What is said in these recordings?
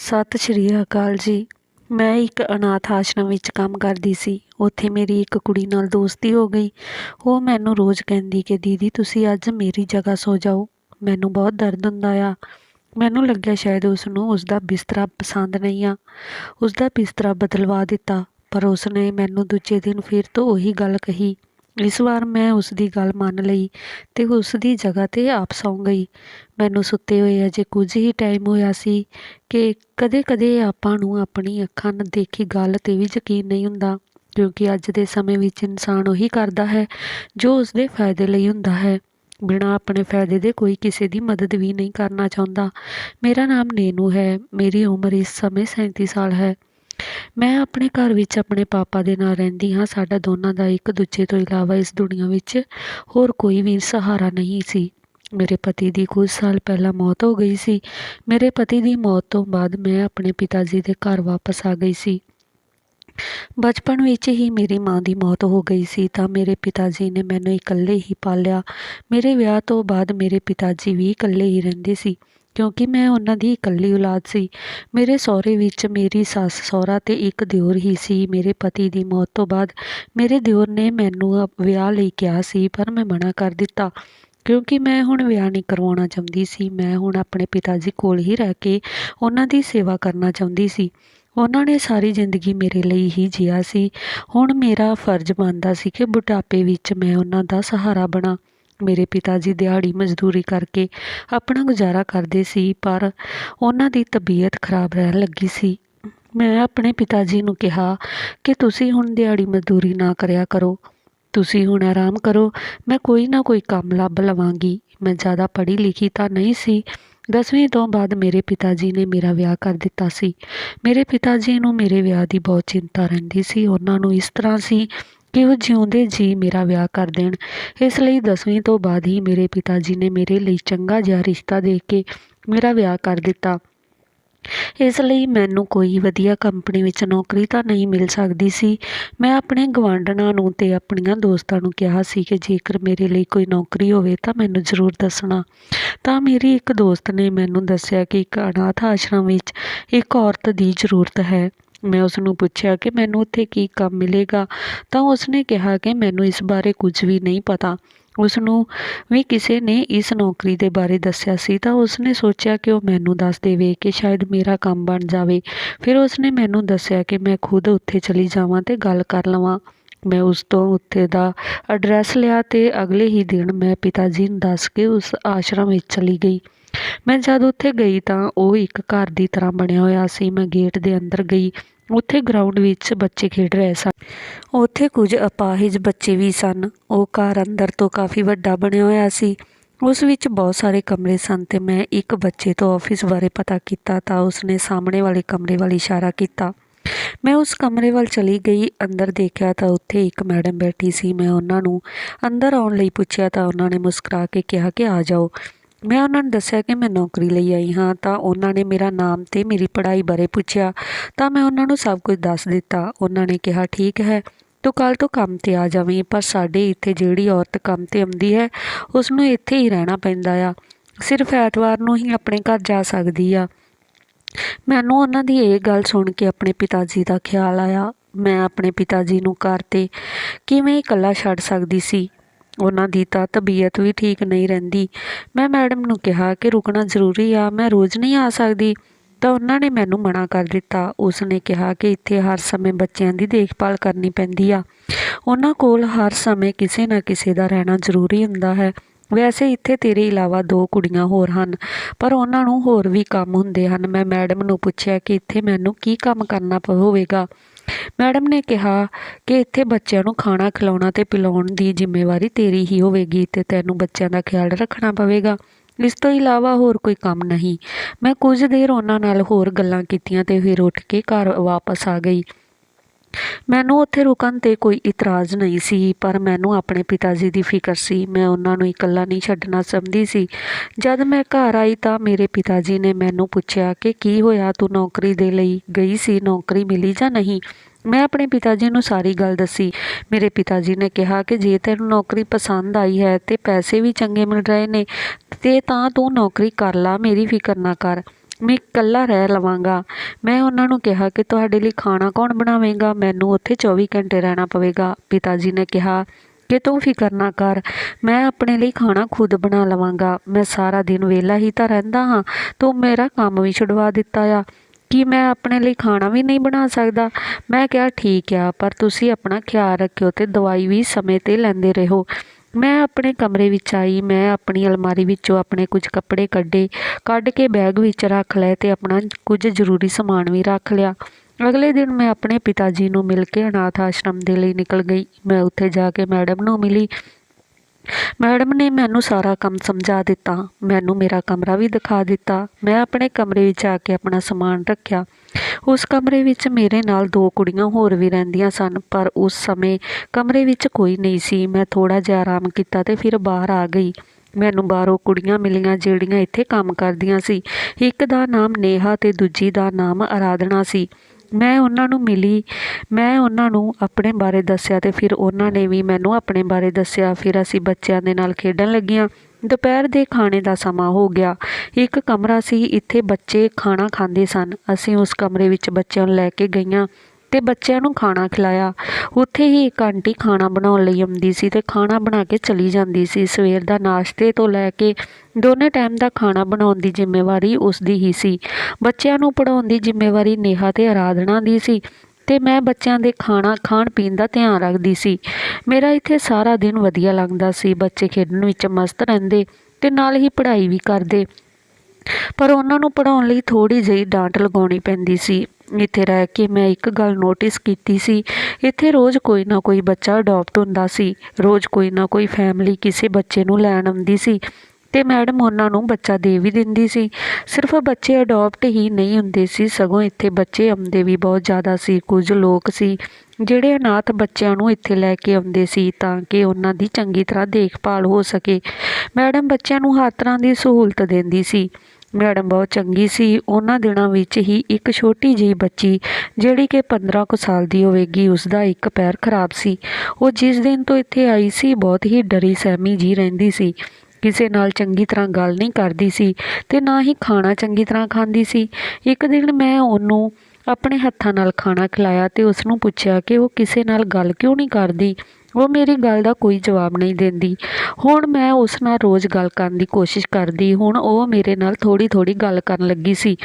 ਸਤਿ ਸ਼੍ਰੀ ਅਕਾਲ ਜੀ। ਮੈਂ ਇੱਕ ਅਨਾਥ ਆਸ਼ਰਮ ਵਿੱਚ ਕੰਮ ਕਰਦੀ ਸੀ। ਉੱਥੇ ਮੇਰੀ ਇੱਕ ਕੁੜੀ ਨਾਲ ਦੋਸਤੀ ਹੋ ਗਈ। ਉਹ ਮੈਨੂੰ ਰੋਜ਼ ਕਹਿੰਦੀ ਕਿ, ਦੀਦੀ, ਤੁਸੀਂ ਅੱਜ ਮੇਰੀ ਜਗ੍ਹਾ ਸੋ ਜਾਓ। ਮੈਨੂੰ ਬਹੁਤ ਦਰਦ ਹੁੰਦਾ ਆ। ਮੈਨੂੰ ਲੱਗਿਆ ਸ਼ਾਇਦ ਉਸ ਨੂੰ ਉਸ ਦਾ ਬਿਸਤਰਾ ਪਸੰਦ ਨਹੀਂ ਆ। ਉਸ ਦਾ ਬਿਸਤਰਾ ਬਦਲਵਾ ਦਿੱਤਾ, ਪਰ ਉਸ ਨੇ ਮੈਨੂੰ ਦੂਜੇ ਦਿਨ ਫਿਰ ਤੋਂ ਉਹੀ ਗੱਲ ਕਹੀ। ਇਸ ਵਾਰ ਮੈਂ ਉਸ ਦੀ ਗੱਲ ਮੰਨ ਲਈ ਅਤੇ ਉਸ ਦੀ ਜਗ੍ਹਾ ਤੇ ਆਪ ਸੌਂ ਗਈ। ਮੈਨੂੰ ਸੁੱਤੇ ਹੋਏ ਅਜੇ ਕੁਝ ਹੀ ਟਾਈਮ ਹੋਇਆ ਸੀ ਕਿ ਕਦੇ-ਕਦੇ ਆਪਾਂ ਨੂੰ ਆਪਣੀ ਅੱਖਾਂ ਨਾਲ ਦੇਖੀ ਗੱਲ ਤੇ ਵੀ ਯਕੀਨ ਨਹੀਂ ਹੁੰਦਾ, ਕਿਉਂਕਿ ਅੱਜ ਦੇ ਸਮੇਂ ਵਿੱਚ ਇਨਸਾਨ ਉਹੀ ਕਰਦਾ ਹੈ ਜੋ ਉਸ ਦੇ ਫਾਇਦੇ ਲਈ ਹੁੰਦਾ ਹੈ। ਬਿਨਾਂ ਆਪਣੇ ਫਾਇਦੇ ਦੇ ਕੋਈ ਕਿਸੇ ਦੀ ਮਦਦ ਵੀ ਨਹੀਂ ਕਰਨਾ ਚਾਹੁੰਦਾ। ਮੇਰਾ ਨਾਮ ਨੇਨੂ ਹੈ, ਮੇਰੀ ਉਮਰ ਇਸ ਸਮੇਂ 37 ਸਾਲ ਹੈ। ਮੈਂ ਆਪਣੇ ਘਰ ਵਿੱਚ ਆਪਣੇ ਪਾਪਾ ਦੇ ਨਾਲ ਰਹਿੰਦੀ ਹਾਂ। ਸਾਡਾ ਦੋਨਾਂ ਦਾ ਇੱਕ ਦੂਜੇ ਤੋਂ ਇਲਾਵਾ ਇਸ ਦੁਨੀਆ ਵਿੱਚ ਹੋਰ ਕੋਈ ਵੀ ਸਹਾਰਾ ਨਹੀਂ ਸੀ। ਮੇਰੇ ਪਤੀ ਦੀ ਕੁਝ ਸਾਲ ਪਹਿਲਾਂ ਮੌਤ ਹੋ ਗਈ ਸੀ। ਮੇਰੇ ਪਤੀ ਦੀ ਮੌਤ ਤੋਂ ਬਾਅਦ ਮੈਂ ਆਪਣੇ ਪਿਤਾ ਜੀ ਦੇ ਘਰ ਵਾਪਸ ਆ ਗਈ ਸੀ। ਬਚਪਨ ਵਿੱਚ ਹੀ ਮੇਰੀ ਮਾਂ ਦੀ ਮੌਤ ਹੋ ਗਈ ਸੀ ਤਾਂ ਮੇਰੇ ਪਿਤਾ ਜੀ ਨੇ ਮੈਨੂੰ ਇਕੱਲੇ ਹੀ ਪਾਲਿਆ। ਮੇਰੇ ਵਿਆਹ ਤੋਂ ਬਾਅਦ ਮੇਰੇ ਪਿਤਾ ਜੀ ਵੀ ਇਕੱਲੇ ਹੀ ਰਹਿੰਦੇ ਸੀ। ਕਿਉਂਕਿ ਮੈਂ ਉਹਨਾਂ ਦੀ ਇਕੱਲੀ ਔਲਾਦ ਸੀ। ਮੇਰੇ ਸਹੁਰੇ ਵਿੱਚ ਮੇਰੀ ਸੱਸ, ਸਹੁਰਾ ਤੇ ਇੱਕ ਦਿਓਰ ਹੀ ਸੀ। ਮੇਰੇ ਪਤੀ ਦੀ ਮੌਤ ਤੋਂ ਬਾਅਦ ਮੇਰੇ ਦਿਓਰ ਨੇ ਮੈਨੂੰ ਅ- ਵਿਆਹ ਲਈ ਕਿਹਾ ਸੀ, ਪਰ ਮੈਂ ਮਨਾ ਕਰ ਦਿੱਤਾ। ਕਿਉਂਕਿ ਮੈਂ ਹੁਣ ਵਿਆਹ ਨਹੀਂ ਕਰਵਾਉਣਾ ਚਾਹੁੰਦੀ ਸੀ, ਮੈਂ ਹੁਣ ਆਪਣੇ ਪਿਤਾ ਜੀ ਕੋਲ ਹੀ ਰਹਿ ਕੇ ਉਹਨਾਂ ਦੀ ਸੇਵਾ ਕਰਨਾ ਚਾਹੁੰਦੀ ਸੀ। ਉਹਨਾਂ ਨੇ ਸਾਰੀ ਜ਼ਿੰਦਗੀ ਮੇਰੇ ਲਈ ਹੀ ਜੀਆ ਸੀ। ਹੁਣ ਮੇਰਾ ਫਰਜ਼ ਬਣਦਾ ਸੀ ਕਿ ਬੁਢਾਪੇ ਵਿੱਚ ਮੈਂ ਉਹਨਾਂ ਦਾ ਸਹਾਰਾ ਬਣਾ। ਮੇਰੇ ਪਿਤਾ ਜੀ ਦਿਹਾੜੀ ਮਜ਼ਦੂਰੀ ਕਰਕੇ ਆਪਣਾ ਗੁਜ਼ਾਰਾ ਕਰਦੇ ਸੀ, ਪਰ ਉਹਨਾਂ ਦੀ ਤਬੀਅਤ ਖਰਾਬ ਰਹਿਣ ਲੱਗੀ ਸੀ। ਮੈਂ ਆਪਣੇ ਪਿਤਾ ਜੀ ਨੂੰ ਕਿਹਾ ਕਿ ਤੁਸੀਂ ਹੁਣ ਦਿਹਾੜੀ ਮਜ਼ਦੂਰੀ ਨਾ ਕਰਿਆ ਕਰੋ। ਤੁਸੀਂ ਹੁਣ ਆਰਾਮ ਕਰੋ, ਮੈਂ ਕੋਈ ਨਾ ਕੋਈ ਕੰਮ ਲੱਭ ਲਵਾਂਗੀ। ਮੈਂ ਜ਼ਿਆਦਾ ਪੜ੍ਹੀ ਲਿਖੀ ਤਾਂ ਨਹੀਂ ਸੀ। ਦਸਵੀਂ ਤੋਂ ਬਾਅਦ ਮੇਰੇ ਪਿਤਾ ਜੀ ਨੇ ਮੇਰਾ ਵਿਆਹ ਕਰ ਦਿੱਤਾ ਸੀ। ਮੇਰੇ ਪਿਤਾ ਜੀ ਨੂੰ ਮੇਰੇ ਵਿਆਹ ਦੀ ਬਹੁਤ ਚਿੰਤਾ ਰਹਿੰਦੀ ਸੀ। ਉਹਨਾਂ ਨੂੰ ਇਸ ਤਰ੍ਹਾਂ ਸੀ ਕਿ ਉਹ ਜਿਉਂਦੇ ਜੀ ਮੇਰਾ ਵਿਆਹ ਕਰ ਦੇਣ? ਇਸ ਲਈ ਦਸਵੀਂ ਤੋਂ ਬਾਅਦ ਹੀ ਮੇਰੇ ਪਿਤਾ ਜੀ ਨੇ ਮੇਰੇ ਲਈ ਚੰਗਾ ਜਿਹਾ ਰਿਸ਼ਤਾ ਦੇਖ ਕੇ ਮੇਰਾ ਵਿਆਹ ਕਰ ਦਿੱਤਾ। ਇਸ ਲਈ ਮੈਨੂੰ ਕੋਈ ਵਧੀਆ ਕੰਪਨੀ ਵਿੱਚ ਨੌਕਰੀ ਤਾਂ ਨਹੀਂ ਮਿਲ ਸਕਦੀ ਸੀ। ਮੈਂ ਆਪਣੇ ਗਵਾਂਢਣਾਂ ਨੂੰ ਤੇ ਆਪਣੀਆਂ ਦੋਸਤਾਂ ਨੂੰ ਕਿਹਾ ਸੀ ਕਿ ਜੇਕਰ ਮੇਰੇ ਲਈ ਕੋਈ ਨੌਕਰੀ ਹੋਵੇ ਤਾਂ ਮੈਨੂੰ ਜ਼ਰੂਰ ਦੱਸਣਾ। ਤਾਂ ਮੇਰੀ ਇੱਕ ਦੋਸਤ ਨੇ ਮੈਨੂੰ ਦੱਸਿਆ ਕਿ ਇੱਕ ਅਨਾਥ ਆਸ਼ਰਮ ਵਿੱਚ ਇੱਕ ਔਰਤ ਦੀ ਜ਼ਰੂਰਤ ਹੈ। ਮੈਂ ਉਸ ਨੂੰ ਪੁੱਛਿਆ ਕਿ ਮੈਨੂੰ ਉੱਥੇ ਕੀ ਕੰਮ ਮਿਲੇਗਾ, ਤਾਂ ਉਸਨੇ ਕਿਹਾ ਕਿ ਮੈਨੂੰ ਇਸ ਬਾਰੇ ਕੁਝ ਵੀ ਨਹੀਂ ਪਤਾ। ਉਸ ਨੂੰ ਵੀ ਕਿਸੇ ਨੇ ਇਸ ਨੌਕਰੀ ਦੇ ਬਾਰੇ ਦੱਸਿਆ ਸੀ, ਤਾਂ ਉਸਨੇ ਸੋਚਿਆ ਕਿ ਉਹ ਮੈਨੂੰ ਦੱਸ ਦੇਵੇ ਕਿ ਸ਼ਾਇਦ ਮੇਰਾ ਕੰਮ ਬਣ ਜਾਵੇ। ਫਿਰ ਉਸਨੇ ਮੈਨੂੰ ਦੱਸਿਆ ਕਿ ਮੈਂ ਖੁਦ ਉੱਥੇ ਚਲੀ ਜਾਵਾਂ ਤੇ ਗੱਲ ਕਰ ਲਵਾਂ। ਮੈਂ ਉਸ ਤੋਂ ਉੱਥੇ ਦਾ ਐਡਰੈਸ ਲਿਆ ਤੇ ਅਗਲੇ ਹੀ ਦਿਨ ਮੈਂ ਪਿਤਾ ਜੀ ਨੂੰ ਦੱਸ ਕੇ ਉਸ ਆਸ਼ਰਮ ਵਿੱਚ ਚਲੀ ਗਈ। ਮੈਂ ਜਦ ਉੱਥੇ ਗਈ ਤਾਂ ਉਹ ਇੱਕ ਘਰ ਦੀ ਤਰ੍ਹਾਂ ਬਣਿਆ ਹੋਇਆ ਸੀ। ਮੈਂ ਗੇਟ ਦੇ ਅੰਦਰ ਗਈ। ਉੱਥੇ ਗਰਾਊਂਡ ਵਿੱਚ ਬੱਚੇ ਖੇਡ ਰਹੇ ਸਨ। ਉੱਥੇ ਕੁਝ ਅਪਾਹਿਜ ਬੱਚੇ ਵੀ ਸਨ। ਉਹ ਘਰ ਅੰਦਰ ਤੋਂ ਕਾਫੀ ਵੱਡਾ ਬਣਿਆ ਹੋਇਆ ਸੀ। ਉਸ ਵਿੱਚ ਬਹੁਤ ਸਾਰੇ ਕਮਰੇ ਸਨ ਤੇ ਮੈਂ ਇੱਕ ਬੱਚੇ ਤੋਂ ਆਫਿਸ ਬਾਰੇ ਪਤਾ ਕੀਤਾ ਤਾਂ ਉਸਨੇ ਸਾਹਮਣੇ ਵਾਲੇ ਕਮਰੇ ਵੱਲ ਇਸ਼ਾਰਾ ਕੀਤਾ। ਮੈਂ ਉਸ ਕਮਰੇ ਵੱਲ ਚਲੀ ਗਈ। ਅੰਦਰ ਦੇਖਿਆ ਤਾਂ ਉੱਥੇ ਇੱਕ ਮੈਡਮ ਬੈਠੀ ਸੀ। ਮੈਂ ਉਹਨਾਂ ਨੂੰ ਅੰਦਰ ਆਉਣ ਲਈ ਪੁੱਛਿਆ ਤਾਂ ਉਹਨਾਂ ਨੇ ਮੁਸਕਰਾ ਕੇ ਕਿਹਾ ਕਿ ਆ ਜਾਓ। ਮੈਂ ਉਹਨਾਂ ਨੂੰ ਦੱਸਿਆ ਕਿ ਮੈਂ ਨੌਕਰੀ ਲਈ ਆਈ ਹਾਂ, ਤਾਂ ਉਹਨਾਂ ਨੇ ਮੇਰਾ ਨਾਮ ਅਤੇ ਮੇਰੀ ਪੜ੍ਹਾਈ ਬਾਰੇ ਪੁੱਛਿਆ। ਤਾਂ ਮੈਂ ਉਹਨਾਂ ਨੂੰ ਸਭ ਕੁਝ ਦੱਸ ਦਿੱਤਾ। ਉਹਨਾਂ ਨੇ ਕਿਹਾ, ਠੀਕ ਹੈ, ਤੂੰ ਕੱਲ ਤੋਂ ਕੰਮ ਤੇ ਆ ਜਾਵੀਂ, ਪਰ ਸਾਡੇ ਇੱਥੇ ਜਿਹੜੀ ਔਰਤ ਕੰਮ ਤੇ ਆਉਂਦੀ ਹੈ ਉਸ ਨੂੰ ਇੱਥੇ ਹੀ ਰਹਿਣਾ ਪੈਂਦਾ ਆ। ਸਿਰਫ ਐਤਵਾਰ ਨੂੰ ਹੀ ਆਪਣੇ ਘਰ ਜਾ ਸਕਦੀ ਆ। ਮੈਨੂੰ ਉਹਨਾਂ ਦੀ ਇਹ ਗੱਲ ਸੁਣ ਕੇ ਆਪਣੇ ਪਿਤਾ ਜੀ ਦਾ ਖਿਆਲ ਆਇਆ। ਮੈਂ ਆਪਣੇ ਪਿਤਾ ਜੀ ਨੂੰ ਘਰ ਤੇ ਕਿਵੇਂ ਇਕੱਲਾ ਛੱਡ ਸਕਦੀ ਸੀ? ਉਹਨਾਂ ਦੀ ਤਾਂ ਤਬੀਅਤ ਵੀ ਠੀਕ ਨਹੀਂ ਰਹਿੰਦੀ। ਮੈਂ ਮੈਡਮ ਨੂੰ ਕਿਹਾ ਕਿ ਰੁਕਣਾ ਜ਼ਰੂਰੀ ਆ, ਮੈਂ ਰੋਜ਼ ਨਹੀਂ ਆ ਸਕਦੀ। ਤਾਂ ਉਹਨਾਂ ਨੇ ਮੈਨੂੰ ਮਨਾ ਕਰ ਦਿੱਤਾ। ਉਸ ਨੇ ਕਿਹਾ ਕਿ ਇੱਥੇ ਹਰ ਸਮੇਂ ਬੱਚਿਆਂ ਦੀ ਦੇਖਭਾਲ ਕਰਨੀ ਪੈਂਦੀ ਆ। ਉਹਨਾਂ ਕੋਲ ਹਰ ਸਮੇਂ ਕਿਸੇ ਨਾ ਕਿਸੇ ਦਾ ਰਹਿਣਾ ਜ਼ਰੂਰੀ ਹੁੰਦਾ ਹੈ। ਵੈਸੇ ਇੱਥੇ ਤੇਰੇ ਇਲਾਵਾ ਦੋ ਕੁੜੀਆਂ ਹੋਰ ਹਨ, ਪਰ ਉਹਨਾਂ ਨੂੰ ਹੋਰ ਵੀ ਕੰਮ ਹੁੰਦੇ ਹਨ। ਮੈਂ ਮੈਡਮ ਨੂੰ ਪੁੱਛਿਆ ਕਿ ਇੱਥੇ ਮੈਨੂੰ ਕੀ ਕੰਮ ਕਰਨਾ ਹੋਵੇਗਾ ਮੈਡਮ ਨੇ ਕਿਹਾ ਕਿ ਇੱਥੇ ਬੱਚਿਆਂ ਨੂੰ ਖਾਣਾ ਖਿਲਾਉਣਾ ਤੇ ਪਿਲਾਉਣ ਦੀ ਜ਼ਿੰਮੇਵਾਰੀ ਤੇਰੀ ਹੀ ਹੋਵੇਗੀ ਤੇ ਤੈਨੂੰ ਬੱਚਿਆਂ ਦਾ ਖਿਆਲ ਰੱਖਣਾ ਪਵੇਗਾ। ਇਸ ਤੋਂ ਇਲਾਵਾ ਹੋਰ ਕੋਈ ਕੰਮ ਨਹੀਂ। ਮੈਂ ਕੁਝ ਦੇਰ ਉਹਨਾਂ ਨਾਲ ਹੋਰ ਗੱਲਾਂ ਕੀਤੀਆਂ ਤੇ ਫਿਰ ਉੱਠ ਕੇ ਘਰ ਵਾਪਸ ਆ ਗਈ। ਮੈਨੂੰ ਉੱਥੇ ਰੁਕਣ ਤੇ ਕੋਈ ਇਤਰਾਜ਼ ਨਹੀਂ ਸੀ, ਪਰ ਮੈਨੂੰ ਆਪਣੇ ਪਿਤਾ ਜੀ ਦੀ ਫਿਕਰ ਸੀ। ਮੈਂ ਉਹਨਾਂ ਨੂੰ ਇਕੱਲਾ ਨਹੀਂ ਛੱਡਣਾ ਚਾਹੁੰਦੀ ਸੀ। ਜਦ ਮੈਂ ਘਰ ਆਈ ਤਾਂ ਮੇਰੇ ਪਿਤਾ ਜੀ ਨੇ ਮੈਨੂੰ ਪੁੱਛਿਆ ਕਿ ਕੀ ਹੋਇਆ, ਤੂੰ ਨੌਕਰੀ ਦੇ ਲਈ ਗਈ ਸੀ, ਨੌਕਰੀ ਮਿਲੀ ਜਾਂ ਨਹੀਂ? ਮੈਂ ਆਪਣੇ ਪਿਤਾ ਜੀ ਨੂੰ ਸਾਰੀ ਗੱਲ ਦੱਸੀ। ਮੇਰੇ ਪਿਤਾ ਜੀ ਨੇ ਕਿਹਾ ਕਿ ਜੇ ਤੈਨੂੰ ਨੌਕਰੀ ਪਸੰਦ ਆਈ ਹੈ ਤੇ ਪੈਸੇ ਵੀ ਚੰਗੇ ਮਿਲ ਰਹੇ ਨੇ, ਤੇ ਤਾਂ ਤੂੰ ਨੌਕਰੀ ਕਰ ਲਾ, ਮੇਰੀ ਫਿਕਰ ਨਾ ਕਰ। ਮੈਂ ਇਕੱਲਾ ਰਹਿ ਲਵਾਂਗਾ। ਮੈਂ ਉਹਨਾਂ ਨੂੰ ਕਿਹਾ ਕਿ ਤੁਹਾਡੇ ਲਈ ਖਾਣਾ ਕੌਣ ਬਣਾਵੇਗਾ? ਮੈਨੂੰ ਉੱਥੇ 24 ਘੰਟੇ ਰਹਿਣਾ ਪਵੇਗਾ। ਪਿਤਾ ਜੀ ਨੇ ਕਿਹਾ ਕਿ ਤੂੰ ਫਿਕਰ ਨਾ ਕਰ, ਮੈਂ ਆਪਣੇ ਲਈ ਖਾਣਾ ਖੁਦ ਬਣਾ ਲਵਾਂਗਾ। ਮੈਂ ਸਾਰਾ ਦਿਨ ਵਿਹਲਾ ਹੀ ਤਾਂ ਰਹਿੰਦਾ ਹਾਂ, ਤੂੰ ਮੇਰਾ ਕੰਮ ਵੀ ਛੁਡਵਾ ਦਿੱਤਾ ਆ। ਕਿ ਮੈਂ ਆਪਣੇ ਲਈ ਖਾਣਾ ਵੀ ਨਹੀਂ ਬਣਾ ਸਕਦਾ? ਮੈਂ ਕਿਹਾ, ਠੀਕ ਆ, ਪਰ ਤੁਸੀਂ ਆਪਣਾ ਖਿਆਲ ਰੱਖਿਓ ਤੇ ਦਵਾਈ ਵੀ ਸਮੇਂ ਤੇ ਲੈਂਦੇ ਰਹੋ। ਮੈਂ ਆਪਣੇ ਕਮਰੇ ਵਿੱਚ ਆਈ, ਮੈਂ ਆਪਣੀ ਅਲਮਾਰੀ ਵਿੱਚੋਂ ਆਪਣੇ ਕੁਝ ਕੱਪੜੇ ਕੱਢੇ, ਕੱਢ ਕੇ ਬੈਗ ਵਿੱਚ ਰੱਖ ਲਏ ਅਤੇ ਆਪਣਾ ਕੁਝ ਜ਼ਰੂਰੀ ਸਮਾਨ ਵੀ ਰੱਖ ਲਿਆ। ਅਗਲੇ ਦਿਨ ਮੈਂ ਆਪਣੇ ਪਿਤਾ ਜੀ ਨੂੰ ਮਿਲ ਕੇ ਅਨਾਥ ਆਸ਼ਰਮ ਦੇ ਲਈ ਨਿਕਲ ਗਈ। ਮੈਂ ਉੱਥੇ ਜਾ ਕੇ ਮੈਡਮ ਨੂੰ ਮਿਲੀ। ਮੈਡਮ ਨੇ ਮੈਨੂੰ ਸਾਰਾ ਕੰਮ ਸਮਝਾ ਦਿੱਤਾ। ਮੈਨੂੰ ਮੇਰਾ ਕਮਰਾ ਵੀ ਦਿਖਾ ਦਿੱਤਾ। ਮੈਂ ਆਪਣੇ ਕਮਰੇ ਵਿੱਚ ਆ ਕੇ ਆਪਣਾ ਸਮਾਨ ਰੱਖਿਆ। ਉਸ ਕਮਰੇ ਵਿੱਚ ਮੇਰੇ ਨਾਲ ਦੋ ਕੁੜੀਆਂ ਹੋਰ ਵੀ ਰਹਿੰਦੀਆਂ ਸਨ, ਪਰ ਉਸ ਸਮੇਂ ਕਮਰੇ ਵਿੱਚ ਕੋਈ ਨਹੀਂ ਸੀ। ਮੈਂ ਥੋੜਾ ਜਿਹਾ ਆਰਾਮ ਕੀਤਾ ਤੇ ਫਿਰ ਬਾਹਰ ਆ ਗਈ। ਮੈਨੂੰ ਬਾਹਰੋਂ ਕੁੜੀਆਂ ਮਿਲੀਆਂ ਜਿਹੜੀਆਂ ਇੱਥੇ ਕੰਮ ਕਰਦੀਆਂ ਸੀ। ਇੱਕ ਦਾ ਨਾਮ ਨੇਹਾ ਤੇ ਦੂਜੀ ਦਾ ਨਾਮ ਆਰਾਧਨਾ ਸੀ। ਮੈਂ ਉਹਨਾਂ ਨੂੰ ਮਿਲੀ, ਮੈਂ ਉਹਨਾਂ ਨੂੰ ਆਪਣੇ ਬਾਰੇ ਦੱਸਿਆ ਅਤੇ ਫਿਰ ਉਹਨਾਂ ਨੇ ਵੀ ਮੈਨੂੰ ਆਪਣੇ ਬਾਰੇ ਦੱਸਿਆ। ਫਿਰ ਅਸੀਂ ਬੱਚਿਆਂ ਦੇ ਨਾਲ ਖੇਡਣ ਲੱਗੀਆਂ। ਦੁਪਹਿਰ ਦੇ ਖਾਣੇ ਦਾ ਸਮਾਂ ਹੋ ਗਿਆ। ਇੱਕ ਕਮਰਾ ਸੀ, ਇੱਥੇ ਬੱਚੇ ਖਾਣਾ ਖਾਂਦੇ ਸਨ। ਅਸੀਂ ਉਸ ਕਮਰੇ ਵਿੱਚ ਬੱਚਿਆਂ ਨੂੰ ਲੈ ਕੇ ਗਈਆਂ। ਤੇ ਬੱਚਿਆਂ ਨੂੰ ਖਾਣਾ ਖਿਲਾਇਆ। ਉੱਥੇ ਹੀ ਇੱਕ ਆਂਟੀ ਖਾਣਾ ਬਣਾਉਣ ਲਈ ਆਉਂਦੀ ਸੀ ਤੇ ਖਾਣਾ ਬਣਾ ਕੇ ਚਲੀ ਜਾਂਦੀ ਸੀ। ਸਵੇਰ ਦਾ ਨਾਸ਼ਤੇ ਤੋਂ ਲੈ ਕੇ ਦੋਨੇ ਟਾਈਮ ਦਾ ਖਾਣਾ ਬਣਾਉਣ ਦੀ ਜ਼ਿੰਮੇਵਾਰੀ ਉਸ ਦੀ ਹੀ ਸੀ। ਬੱਚਿਆਂ ਨੂੰ ਪੜਾਉਣ ਦੀ ਜ਼ਿੰਮੇਵਾਰੀ ਨੇਹਾ ਤੇ ਆਰਾਧਨਾ ਦੀ ਸੀ ਤੇ ਮੈਂ ਬੱਚਿਆਂ ਦੇ ਖਾਣਾ ਖਾਣ ਪੀਣ ਦਾ ਧਿਆਨ ਰੱਖਦੀ ਸੀ। ਮੇਰਾ ਇੱਥੇ ਸਾਰਾ ਦਿਨ ਵਧੀਆ ਲੱਗਦਾ ਸੀ। ਬੱਚੇ ਖੇਡਣ ਵਿੱਚ ਮਸਤ ਰਹਿੰਦੇ ਤੇ ਨਾਲ ਹੀ ਪੜ੍ਹਾਈ ਵੀ ਕਰਦੇ। ਪਰ ਉਹਨਾਂ ਨੂੰ ਪੜਾਉਣ ਲਈ ਥੋੜੀ ਜਿਹੀ ਡਾਂਟ ਲਗਾਉਣੀ ਪੈਂਦੀ ਸੀ। ਇੱਥੇ ਰਹਿ ਕੇ ਮੈਂ ਇੱਕ ਗੱਲ ਨੋਟਿਸ ਕੀਤੀ ਸੀ, ਇੱਥੇ ਰੋਜ਼ ਕੋਈ ਨਾ ਕੋਈ ਬੱਚਾ ਅਡਾਪਟ ਹੁੰਦਾ ਸੀ, ਰੋਜ਼ ਕੋਈ ਨਾ ਕੋਈ ਫੈਮਿਲੀ ਕਿਸੇ ਬੱਚੇ ਨੂੰ ਲੈਣ ਆਉਂਦੀ ਸੀ ਤੇ ਮੈਡਮ ਉਹਨਾਂ ਨੂੰ ਬੱਚਾ ਦੇ ਵੀ ਦਿੰਦੀ ਸੀ। ਸਿਰਫ ਬੱਚੇ ਅਡਾਪਟ ਹੀ ਨਹੀਂ ਹੁੰਦੇ ਸੀ, ਸਗੋਂ ਇੱਥੇ ਬੱਚੇ ਆਉਂਦੇ ਵੀ ਬਹੁਤ ਜ਼ਿਆਦਾ ਸੀ, ਕੁਝ ਲੋਕ ਸੀ ਜਿਹੜੇ ਅਨਾਥ ਬੱਚਿਆਂ ਨੂੰ ਇੱਥੇ ਲੈ ਕੇ ਆਉਂਦੇ ਸੀ ਤਾਂ ਕਿ ਉਹਨਾਂ ਦੀ ਚੰਗੀ ਤਰ੍ਹਾਂ ਦੇਖਭਾਲ ਹੋ ਸਕੇ। ਮੈਡਮ ਬੱਚਿਆਂ ਨੂੰ ਹਰ ਤਰ੍ਹਾਂ ਦੀ ਸਹੂਲਤ ਦਿੰਦੀ ਸੀ। ਮੈਡਮ ਬਹੁਤ ਚੰਗੀ ਸੀ। ਉਹਨਾਂ ਦਿਨਾਂ ਵਿੱਚ ਹੀ ਇੱਕ ਛੋਟੀ ਜਿਹੀ ਬੱਚੀ, ਜਿਹੜੀ ਕਿ 15 ਕੁ ਸਾਲ ਦੀ ਹੋਵੇਗੀ ਉਸ ਦਾ ਇੱਕ ਪੈਰ ਖਰਾਬ ਸੀ। ਉਹ ਜਿਸ ਦਿਨ ਤੋਂ ਇੱਥੇ ਆਈ ਸੀ, ਬਹੁਤ ਹੀ ਡਰੀ, ਸਹਿਮੀ ਜੀ ਰਹਿੰਦੀ ਸੀ। ਕਿਸੇ ਨਾਲ ਚੰਗੀ ਤਰ੍ਹਾਂ ਗੱਲ ਨਹੀਂ ਕਰਦੀ ਸੀ ਤੇ ਨਾ ਹੀ ਖਾਣਾ ਚੰਗੀ ਤਰ੍ਹਾਂ ਖਾਂਦੀ ਸੀ। ਇੱਕ ਦਿਨ ਮੈਂ ਉਹਨੂੰ ਆਪਣੇ ਹੱਥਾਂ ਨਾਲ ਖਾਣਾ ਖਿਲਾਇਆ ਤੇ ਉਸ ਨੂੰ ਪੁੱਛਿਆ ਕਿ ਉਹ ਕਿਸੇ ਨਾਲ ਗੱਲ ਕਿਉਂ ਨਹੀਂ ਕਰਦੀ? ਉਹ ਮੇਰੀ ਗੱਲ ਦਾ ਕੋਈ ਜਵਾਬ ਨਹੀਂ ਦਿੰਦੀ। ਹੁਣ ਮੈਂ ਉਸ ਨਾਲ ਰੋਜ਼ ਗੱਲ ਕਰਨ ਦੀ ਕੋਸ਼ਿਸ਼ ਕਰਦੀ। ਹੁਣ ਉਹ ਮੇਰੇ ਨਾਲ ਥੋੜੀ ਥੋੜੀ ਗੱਲ ਕਰਨ ਲੱਗੀ ਸੀ।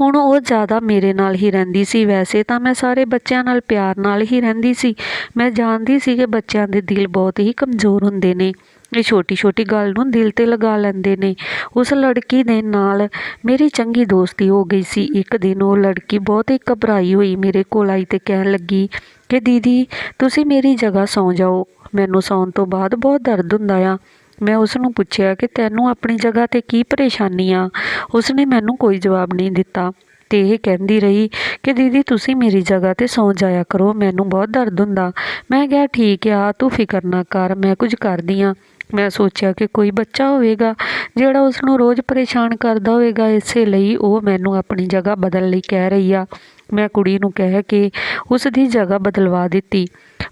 ਹੁਣ ਉਹ ਜ਼ਿਆਦਾ ਮੇਰੇ ਨਾਲ ਹੀ ਰਹਿੰਦੀ ਸੀ। ਵੈਸੇ ਤਾਂ ਮੈਂ ਸਾਰੇ ਬੱਚਿਆਂ ਨਾਲ ਪਿਆਰ ਨਾਲ ਹੀ ਰਹਿੰਦੀ ਸੀ। ਮੈਂ ਜਾਣਦੀ ਸੀ ਕਿ ਬੱਚਿਆਂ ਦੇ ਦਿਲ ਬਹੁਤ ਹੀ ਕਮਜ਼ੋਰ ਹੁੰਦੇ ਨੇ। ਇਹ ਛੋਟੀ ਛੋਟੀ ਗੱਲ ਨੂੰ ਦਿਲ ਤੇ ਲਗਾ ਲੈਂਦੇ ਨੇ। ਉਸ ਲੜਕੀ ਦੇ ਨਾਲ ਮੇਰੀ ਚੰਗੀ ਦੋਸਤੀ ਹੋ ਗਈ ਸੀ। ਇੱਕ ਦਿਨ ਉਹ ਲੜਕੀ ਬਹੁਤ ਹੀ ਘਬਰਾਈ ਹੋਈ ਮੇਰੇ ਕੋਲ ਆਈ ਤੇ ਕਹਿਣ ਲੱਗੀ ਕਿ ਦੀਦੀ, ਤੁਸੀਂ ਮੇਰੀ ਜਗ੍ਹਾ ਸੌਂ ਜਾਓ। ਮੈਨੂੰ ਸੌਣ ਤੋਂ ਬਾਅਦ ਬਹੁਤ ਦਰਦ ਹੁੰਦਾ ਆ। ਮੈਂ ਉਸ ਨੂੰ ਪੁੱਛਿਆ ਕਿ ਤੈਨੂੰ ਆਪਣੀ ਜਗ੍ਹਾ ਤੇ ਕੀ ਪਰੇਸ਼ਾਨੀ ਆ? ਉਸ ਨੇ ਮੈਨੂੰ ਕੋਈ ਜਵਾਬ ਨਹੀਂ ਦਿੱਤਾ ਤੇ ਇਹ ਕਹਿੰਦੀ ਰਹੀ ਕਿ ਦੀਦੀ, ਤੁਸੀਂ ਮੇਰੀ ਜਗ੍ਹਾ ਤੇ ਸੌਂ ਜਾਇਆ ਕਰੋ, ਮੈਨੂੰ ਬਹੁਤ ਦਰਦ ਹੁੰਦਾ। ਮੈਂ ਕਿਹਾ, ਠੀਕ ਆ, ਤੂੰ ਫਿਕਰ ਨਾ ਕਰ, ਮੈਂ ਕੁਝ ਕਰਦੀ ਆ। ਮੈਂ ਸੋਚਿਆ ਕਿ ਕੋਈ ਬੱਚਾ ਹੋਵੇਗਾ ਜਿਹੜਾ ਉਸ ਨੂੰ ਰੋਜ਼ ਪਰੇਸ਼ਾਨ ਕਰਦਾ ਹੋਵੇਗਾ, ਇਸੇ ਲਈ ਉਹ ਮੈਨੂੰ ਆਪਣੀ ਜਗ੍ਹਾ ਬਦਲਣ ਲਈ ਕਹਿ ਰਹੀ ਆ। ਮੈਂ ਕੁੜੀ ਨੂੰ ਕਹਿ ਕੇ ਉਸ ਦੀ ਜਗ੍ਹਾ ਬਦਲਵਾ ਦਿੱਤੀ।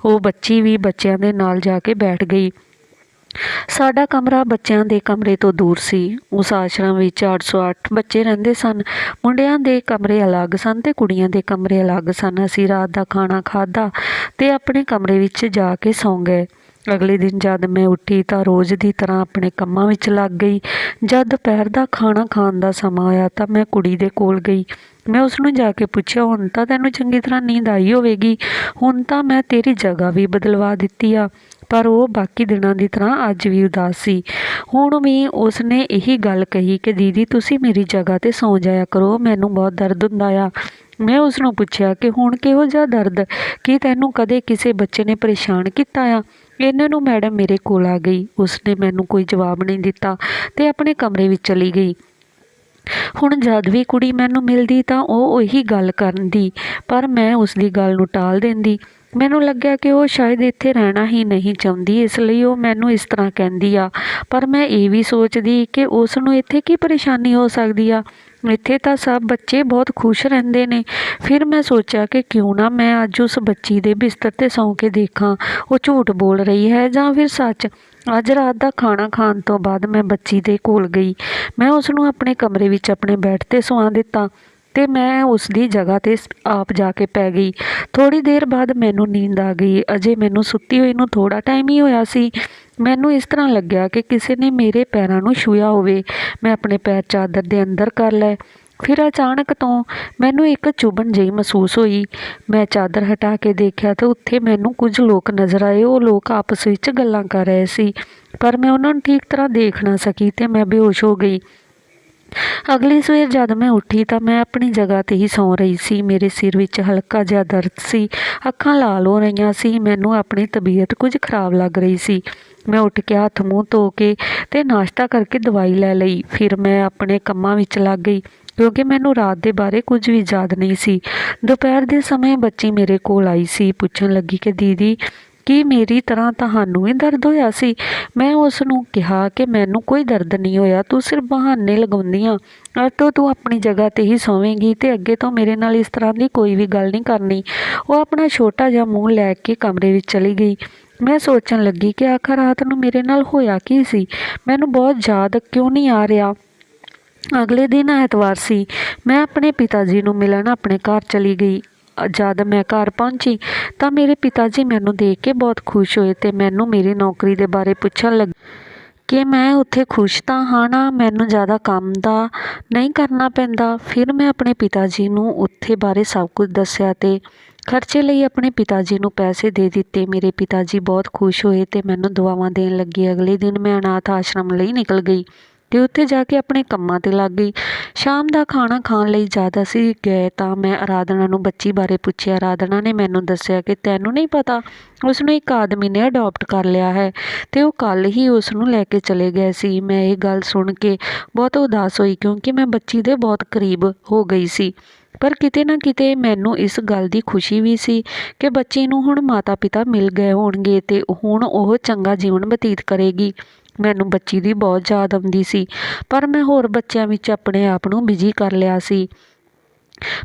ਉਹ ਬੱਚੀ ਵੀ ਬੱਚਿਆਂ ਦੇ ਨਾਲ ਜਾ ਕੇ ਬੈਠ ਗਈ। ਸਾਡਾ ਕਮਰਾ ਬੱਚਿਆਂ ਦੇ ਕਮਰੇ ਤੋਂ ਦੂਰ ਸੀ। ਉਸ ਆਸ਼ਰਮ ਵਿੱਚ 808 ਬੱਚੇ ਰਹਿੰਦੇ ਸਨ। ਮੁੰਡਿਆਂ ਦੇ ਕਮਰੇ ਅਲੱਗ ਸਨ ਤੇ ਕੁੜੀਆਂ ਦੇ ਕਮਰੇ ਅਲੱਗ ਸਨ। ਅਸੀਂ ਰਾਤ ਦਾ ਖਾਣਾ ਖਾਧਾ ਤੇ ਆਪਣੇ ਕਮਰੇ ਵਿੱਚ ਜਾ ਕੇ ਸੌਂ ਗਏ। ਅਗਲੇ ਦਿਨ ਜਦ ਮੈਂ ਉੱਠੀ ਤਾਂ ਰੋਜ਼ ਦੀ ਤਰ੍ਹਾਂ ਆਪਣੇ ਕੰਮਾਂ ਵਿੱਚ ਲੱਗ ਗਈ। ਜਦ ਦੁਪਹਿਰ ਦਾ ਖਾਣਾ ਖਾਣ ਦਾ ਸਮਾਂ ਆਇਆ ਤਾਂ ਮੈਂ ਕੁੜੀ ਦੇ ਕੋਲ ਗਈ। ਮੈਂ ਉਸ ਨੂੰ ਜਾ ਕੇ ਪੁੱਛਿਆ, ਹੁਣ ਤਾਂ ਤੈਨੂੰ ਚੰਗੀ ਤਰ੍ਹਾਂ ਨੀਂਦ ਆਈ ਹੋਵੇਗੀ। ਹੁਣ ਤਾਂ ਮੈਂ ਤੇਰੀ ਜਗ੍ਹਾ ਵੀ ਬਦਲਵਾ ਦਿੱਤੀ ਆ। ਪਰ ਉਹ ਬਾਕੀ ਦਿਨਾਂ ਦੀ ਤਰ੍ਹਾਂ ਅੱਜ ਵੀ ਉਦਾਸ ਸੀ। ਹੁਣ ਵੀ ਉਸਨੇ ਇਹੀ ਗੱਲ ਕਹੀ ਕਿ, ਦੀਦੀ, ਤੁਸੀਂ ਮੇਰੀ ਜਗ੍ਹਾ ਤੇ ਸੌਂ ਜਾਇਆ ਕਰੋ, ਮੈਨੂੰ ਬਹੁਤ ਦਰਦ ਹੁੰਦਾ ਆ। ਮੈਂ ਉਸ ਨੂੰ ਪੁੱਛਿਆ ਕਿ, ਹੁਣ ਕਿਹੋ ਜਿਹਾ ਦਰਦ? ਕੀ ਤੈਨੂੰ ਕਦੇ ਕਿਸੇ ਬੱਚੇ ਨੇ ਪਰੇਸ਼ਾਨ ਕੀਤਾ ਆ? ਇਹਨਾਂ ਨੂੰ ਮੈਡਮ ਮੇਰੇ ਕੋਲ ਆ ਗਈ। ਉਸਨੇ ਮੈਨੂੰ ਕੋਈ ਜਵਾਬ ਨਹੀਂ ਦਿੱਤਾ ਤੇ ਆਪਣੇ ਕਮਰੇ ਵਿੱਚ ਚਲੀ ਗਈ। ਹੁਣ ਜਦ ਵੀ ਕੁੜੀ ਮੈਨੂੰ ਮਿਲਦੀ ਤਾਂ ਉਹ ਉਹੀ ਗੱਲ ਕਰਦੀ, ਪਰ ਮੈਂ ਉਸ ਦੀ ਗੱਲ ਨੂੰ ਟਾਲ ਦਿੰਦੀ। ਮੈਨੂੰ ਲੱਗਿਆ ਕਿ ਉਹ ਸ਼ਾਇਦ ਇੱਥੇ ਰਹਿਣਾ ਹੀ ਨਹੀਂ ਚਾਹੁੰਦੀ, ਇਸ ਲਈ ਉਹ ਮੈਨੂੰ ਇਸ ਤਰ੍ਹਾਂ ਕਹਿੰਦੀ ਆ। ਪਰ ਮੈਂ ਇਹ ਵੀ ਸੋਚਦੀ ਕਿ ਉਸ ਨੂੰ ਇੱਥੇ ਕੀ ਪਰੇਸ਼ਾਨੀ ਹੋ ਸਕਦੀ ਆ? ਇੱਥੇ ਤਾਂ ਸਭ ਬੱਚੇ ਬਹੁਤ ਖੁਸ਼ ਰਹਿੰਦੇ ਨੇ। ਫਿਰ ਮੈਂ ਸੋਚਿਆ ਕਿ ਕਿਉਂ ਨਾ ਮੈਂ ਅੱਜ ਉਸ ਬੱਚੀ ਦੇ ਬਿਸਤਰ ਤੇ ਸੌਂ ਕੇ ਦੇਖਾਂ, ਉਹ ਝੂਠ ਬੋਲ ਰਹੀ ਹੈ ਜਾਂ ਫਿਰ ਸੱਚ? ਅੱਜ ਰਾਤ ਦਾ ਖਾਣਾ ਖਾਣ ਤੋਂ ਬਾਅਦ ਮੈਂ ਬੱਚੀ ਦੇ ਕੋਲ ਗਈ। ਮੈਂ ਉਸ ਨੂੰ ਆਪਣੇ ਕਮਰੇ ਵਿੱਚ ਆਪਣੇ ਬੈੱਡ ਤੇ ਸੁਆ ਦਿੱਤਾ। ਤੇ ਮੈਂ ਉਸ ਦੀ ਜਗ੍ਹਾ ਤੇ ਸ- ਆਪ ਜਾ ਕੇ ਪੈ ਗਈ। ਥੋੜ੍ਹੀ ਦੇਰ ਬਾਅਦ ਮੈਨੂੰ ਨੀਂਦ ਆ ਗਈ। ਅਜੇ ਮੈਨੂੰ ਸੁੱਤੀ ਹੋਈ ਨੂੰ ਥੋੜ੍ਹਾ ਟਾਈਮ ਹੀ ਹੋਇਆ ਸੀ। ਮੈਨੂੰ ਇਸ ਤਰ੍ਹਾਂ ਲੱਗਿਆ ਕਿ ਕਿਸੇ ਨੇ ਮੇਰੇ ਪੈਰਾਂ ਨੂੰ ਛੂਹਿਆ ਹੋਵੇ। ਮੈਂ ਆਪਣੇ ਪੈਰ ਚਾਦਰ ਦੇ ਅੰਦਰ ਕਰ ਲਏ। ਫਿਰ ਅਚਾਨਕ ਤੋਂ ਮੈਨੂੰ ਇੱਕ ਚੁਭਣ ਜਿਹੀ ਮਹਿਸੂਸ ਹੋਈ। ਮੈਂ ਚਾਦਰ ਹਟਾ ਕੇ ਦੇਖਿਆ ਤਾਂ ਉੱਥੇ ਮੈਨੂੰ ਕੁਝ ਲੋਕ ਨਜ਼ਰ ਆਏ। ਉਹ ਲੋਕ ਆਪਸ ਵਿੱਚ ਗੱਲਾਂ ਕਰ ਰਹੇ ਸੀ। ਪਰ ਮੈਂ ਉਹਨਾਂ ਨੂੰ ਠੀਕ ਤਰ੍ਹਾਂ ਦੇਖ ਨਾ ਸਕੀ ਤੇ ਮੈਂ ਬੇਹੋਸ਼ ਹੋ ਗਈ। ਅਗਲੀ ਸਵੇਰ ਜਦ ਮੈਂ ਉੱਠੀ ਤਾਂ ਮੈਂ ਆਪਣੀ ਜਗ੍ਹਾ ਤੇ ਹੀ ਸੌਂ ਰਹੀ ਸੀ। ਮੇਰੇ ਸਿਰ ਵਿੱਚ ਹਲਕਾ ਜਿਹਾ ਦਰਦ ਸੀ। ਅੱਖਾਂ ਲਾਲ ਹੋ ਰਹੀਆਂ ਸੀ। ਮੈਨੂੰ ਆਪਣੀ ਤਬੀਅਤ ਕੁਝ ਖਰਾਬ ਲੱਗ ਰਹੀ ਸੀ। ਮੈਂ ਉੱਠ ਕੇ ਹੱਥ ਮੂੰਹ ਧੋ ਕੇ ਤੇ ਨਾਸ਼ਤਾ ਕਰਕੇ ਦਵਾਈ ਲੈ ਲਈ। ਫਿਰ ਮੈਂ ਆਪਣੇ ਕੰਮਾਂ ਵਿੱਚ ਲੱਗ ਗਈ, ਕਿਉਂਕਿ ਮੈਨੂੰ ਰਾਤ ਦੇ ਬਾਰੇ ਕੁਝ ਵੀ ਯਾਦ ਨਹੀਂ ਸੀ। ਦੁਪਹਿਰ ਦੇ ਸਮੇਂ ਬੱਚੀ ਮੇਰੇ ਕੋਲ ਆਈ ਸੀ। ਪੁੱਛਣ ਲੱਗੀ ਕਿ ਦੀਦੀ ਕੀ ਮੇਰੀ ਤਰ੍ਹਾਂ ਤੁਹਾਨੂੰ ਵੀ ਦਰਦ ਹੋਇਆ ਸੀ? ਮੈਂ ਉਸ ਨੂੰ ਕਿਹਾ ਕਿ ਮੈਨੂੰ ਕੋਈ ਦਰਦ ਨਹੀਂ ਹੋਇਆ, ਤੂੰ ਸਿਰਫ ਬਹਾਨੇ ਲਗਾਉਂਦੀਆਂ। ਅੱਜ ਤੋਂ ਤੂੰ ਆਪਣੀ ਜਗ੍ਹਾ ਤੇ ਹੀ ਸੌਵੇਂਗੀ ਤੇ ਅੱਗੇ ਤੋਂ ਮੇਰੇ ਨਾਲ ਇਸ ਤਰ੍ਹਾਂ ਦੀ ਕੋਈ ਵੀ ਗੱਲ ਨਹੀਂ ਕਰਨੀ। ਉਹ ਆਪਣਾ ਛੋਟਾ ਜਿਹਾ ਮੂੰਹ ਲੈ ਕੇ ਕਮਰੇ ਵਿੱਚ ਚਲੀ ਗਈ। ਮੈਂ ਸੋਚਣ ਲੱਗੀ ਕਿ ਆਖਰ ਰਾਤ ਨੂੰ ਮੇਰੇ ਨਾਲ ਹੋਇਆ ਕੀ ਸੀ? ਮੈਨੂੰ ਬਹੁਤ ਯਾਦ ਕਿਉਂ ਨਹੀਂ ਆ ਰਿਹਾ? ਅਗਲੇ ਦਿਨ ਐਤਵਾਰ ਸੀ। ਮੈਂ ਆਪਣੇ ਪਿਤਾ ਜੀ ਨੂੰ ਮਿਲਣ ਆਪਣੇ ਘਰ ਚਲੀ ਗਈ। ਜਦ ਮੈਂ ਘਰ ਪਹੁੰਚੀ ਤਾਂ ਮੇਰੇ ਪਿਤਾ ਜੀ ਮੈਨੂੰ ਦੇਖ ਕੇ ਬਹੁਤ ਖੁਸ਼ ਹੋਏ ਤੇ ਮੈਨੂੰ ਮੇਰੀ ਨੌਕਰੀ ਦੇ ਬਾਰੇ ਪੁੱਛਣ ਲੱਗੇ ਕਿ ਮੈਂ ਉੱਥੇ ਖੁਸ਼ ਤਾਂ ਹਾਂ ਨਾ, ਮੈਨੂੰ ਜ਼ਿਆਦਾ ਕੰਮ ਦਾ ਨਹੀਂ ਕਰਨਾ ਪੈਂਦਾ। ਫਿਰ ਮੈਂ ਆਪਣੇ ਪਿਤਾ ਜੀ ਨੂੰ ਉੱਥੇ ਬਾਰੇ ਸਭ ਕੁਝ ਦੱਸਿਆ ਤੇ ਖਰਚੇ ਲਈ ਆਪਣੇ ਪਿਤਾ ਜੀ ਨੂੰ ਪੈਸੇ ਦੇ ਦਿੱਤੇ। ਮੇਰੇ ਪਿਤਾ ਜੀ ਬਹੁਤ ਖੁਸ਼ ਹੋਏ ਤੇ ਮੈਨੂੰ ਦੁਆਵਾਂ ਦੇਣ ਲੱਗੇ। ਅਗਲੇ ਦਿਨ ਮੈਂ ਅਨਾਥ ਆਸ਼ਰਮ ਲਈ ਨਿਕਲ ਗਈ। ਤੇ ਉੱਥੇ ਜਾ ਕੇ ਆਪਣੇ ਕੰਮਾਂ ਤੇ ਲੱਗ ਗਈ। ਸ਼ਾਮ ਦਾ ਖਾਣਾ ਖਾਣ ਲਈ ਜ਼ਿਆਦਾ ਸੀ, ਗਏ ਤਾਂ ਮੈਂ ਆਰਾਧਨਾ ਨੂੰ ਬੱਚੀ ਬਾਰੇ ਪੁੱਛਿਆ। ਆਰਾਧਨਾ ਨੇ ਮੈਨੂੰ ਦੱਸਿਆ ਕਿ ਤੈਨੂੰ ਨਹੀਂ ਪਤਾ ਉਸ ਨੂੰ ਇੱਕ ਆਦਮੀ ਨੇ ਅਡਾਪਟ ਕਰ ਲਿਆ ਹੈ ਤੇ ਉਹ ਕੱਲ ਹੀ ਉਸ ਨੂੰ ਲੈ ਕੇ ਚਲੇ ਗਏ ਸੀ। ਮੈਂ ਇਹ ਗੱਲ ਸੁਣ ਕੇ ਬਹੁਤ ਉਦਾਸ ਹੋਈ ਕਿਉਂਕਿ ਮੈਂ ਬੱਚੀ ਦੇ ਬਹੁਤ ਕਰੀਬ ਹੋ ਗਈ ਸੀ। ਪਰ ਕਿਤੇ ਨਾ ਕਿਤੇ ਮੈਨੂੰ ਇਸ ਗੱਲ ਦੀ ਖੁਸ਼ੀ ਵੀ ਸੀ ਕਿ ਬੱਚੀ ਨੂੰ ਹੁਣ ਮਾਤਾ-ਪਿਤਾ ਮਿਲ ਗਏ ਹੋਣਗੇ ਤੇ ਹੁਣ ਉਹ ਚੰਗਾ ਜੀਵਨ ਬਤੀਤ ਕਰੇਗੀ। ਮੈਨੂੰ ਬੱਚੀ ਦੀ ਬਹੁਤ ਯਾਦ ਆਉਂਦੀ ਸੀ, ਪਰ ਮੈਂ ਹੋਰ ਬੱਚਿਆਂ ਵਿੱਚ ਆਪਣੇ ਆਪ ਨੂੰ ਬਿਜ਼ੀ ਕਰ ਲਿਆ ਸੀ।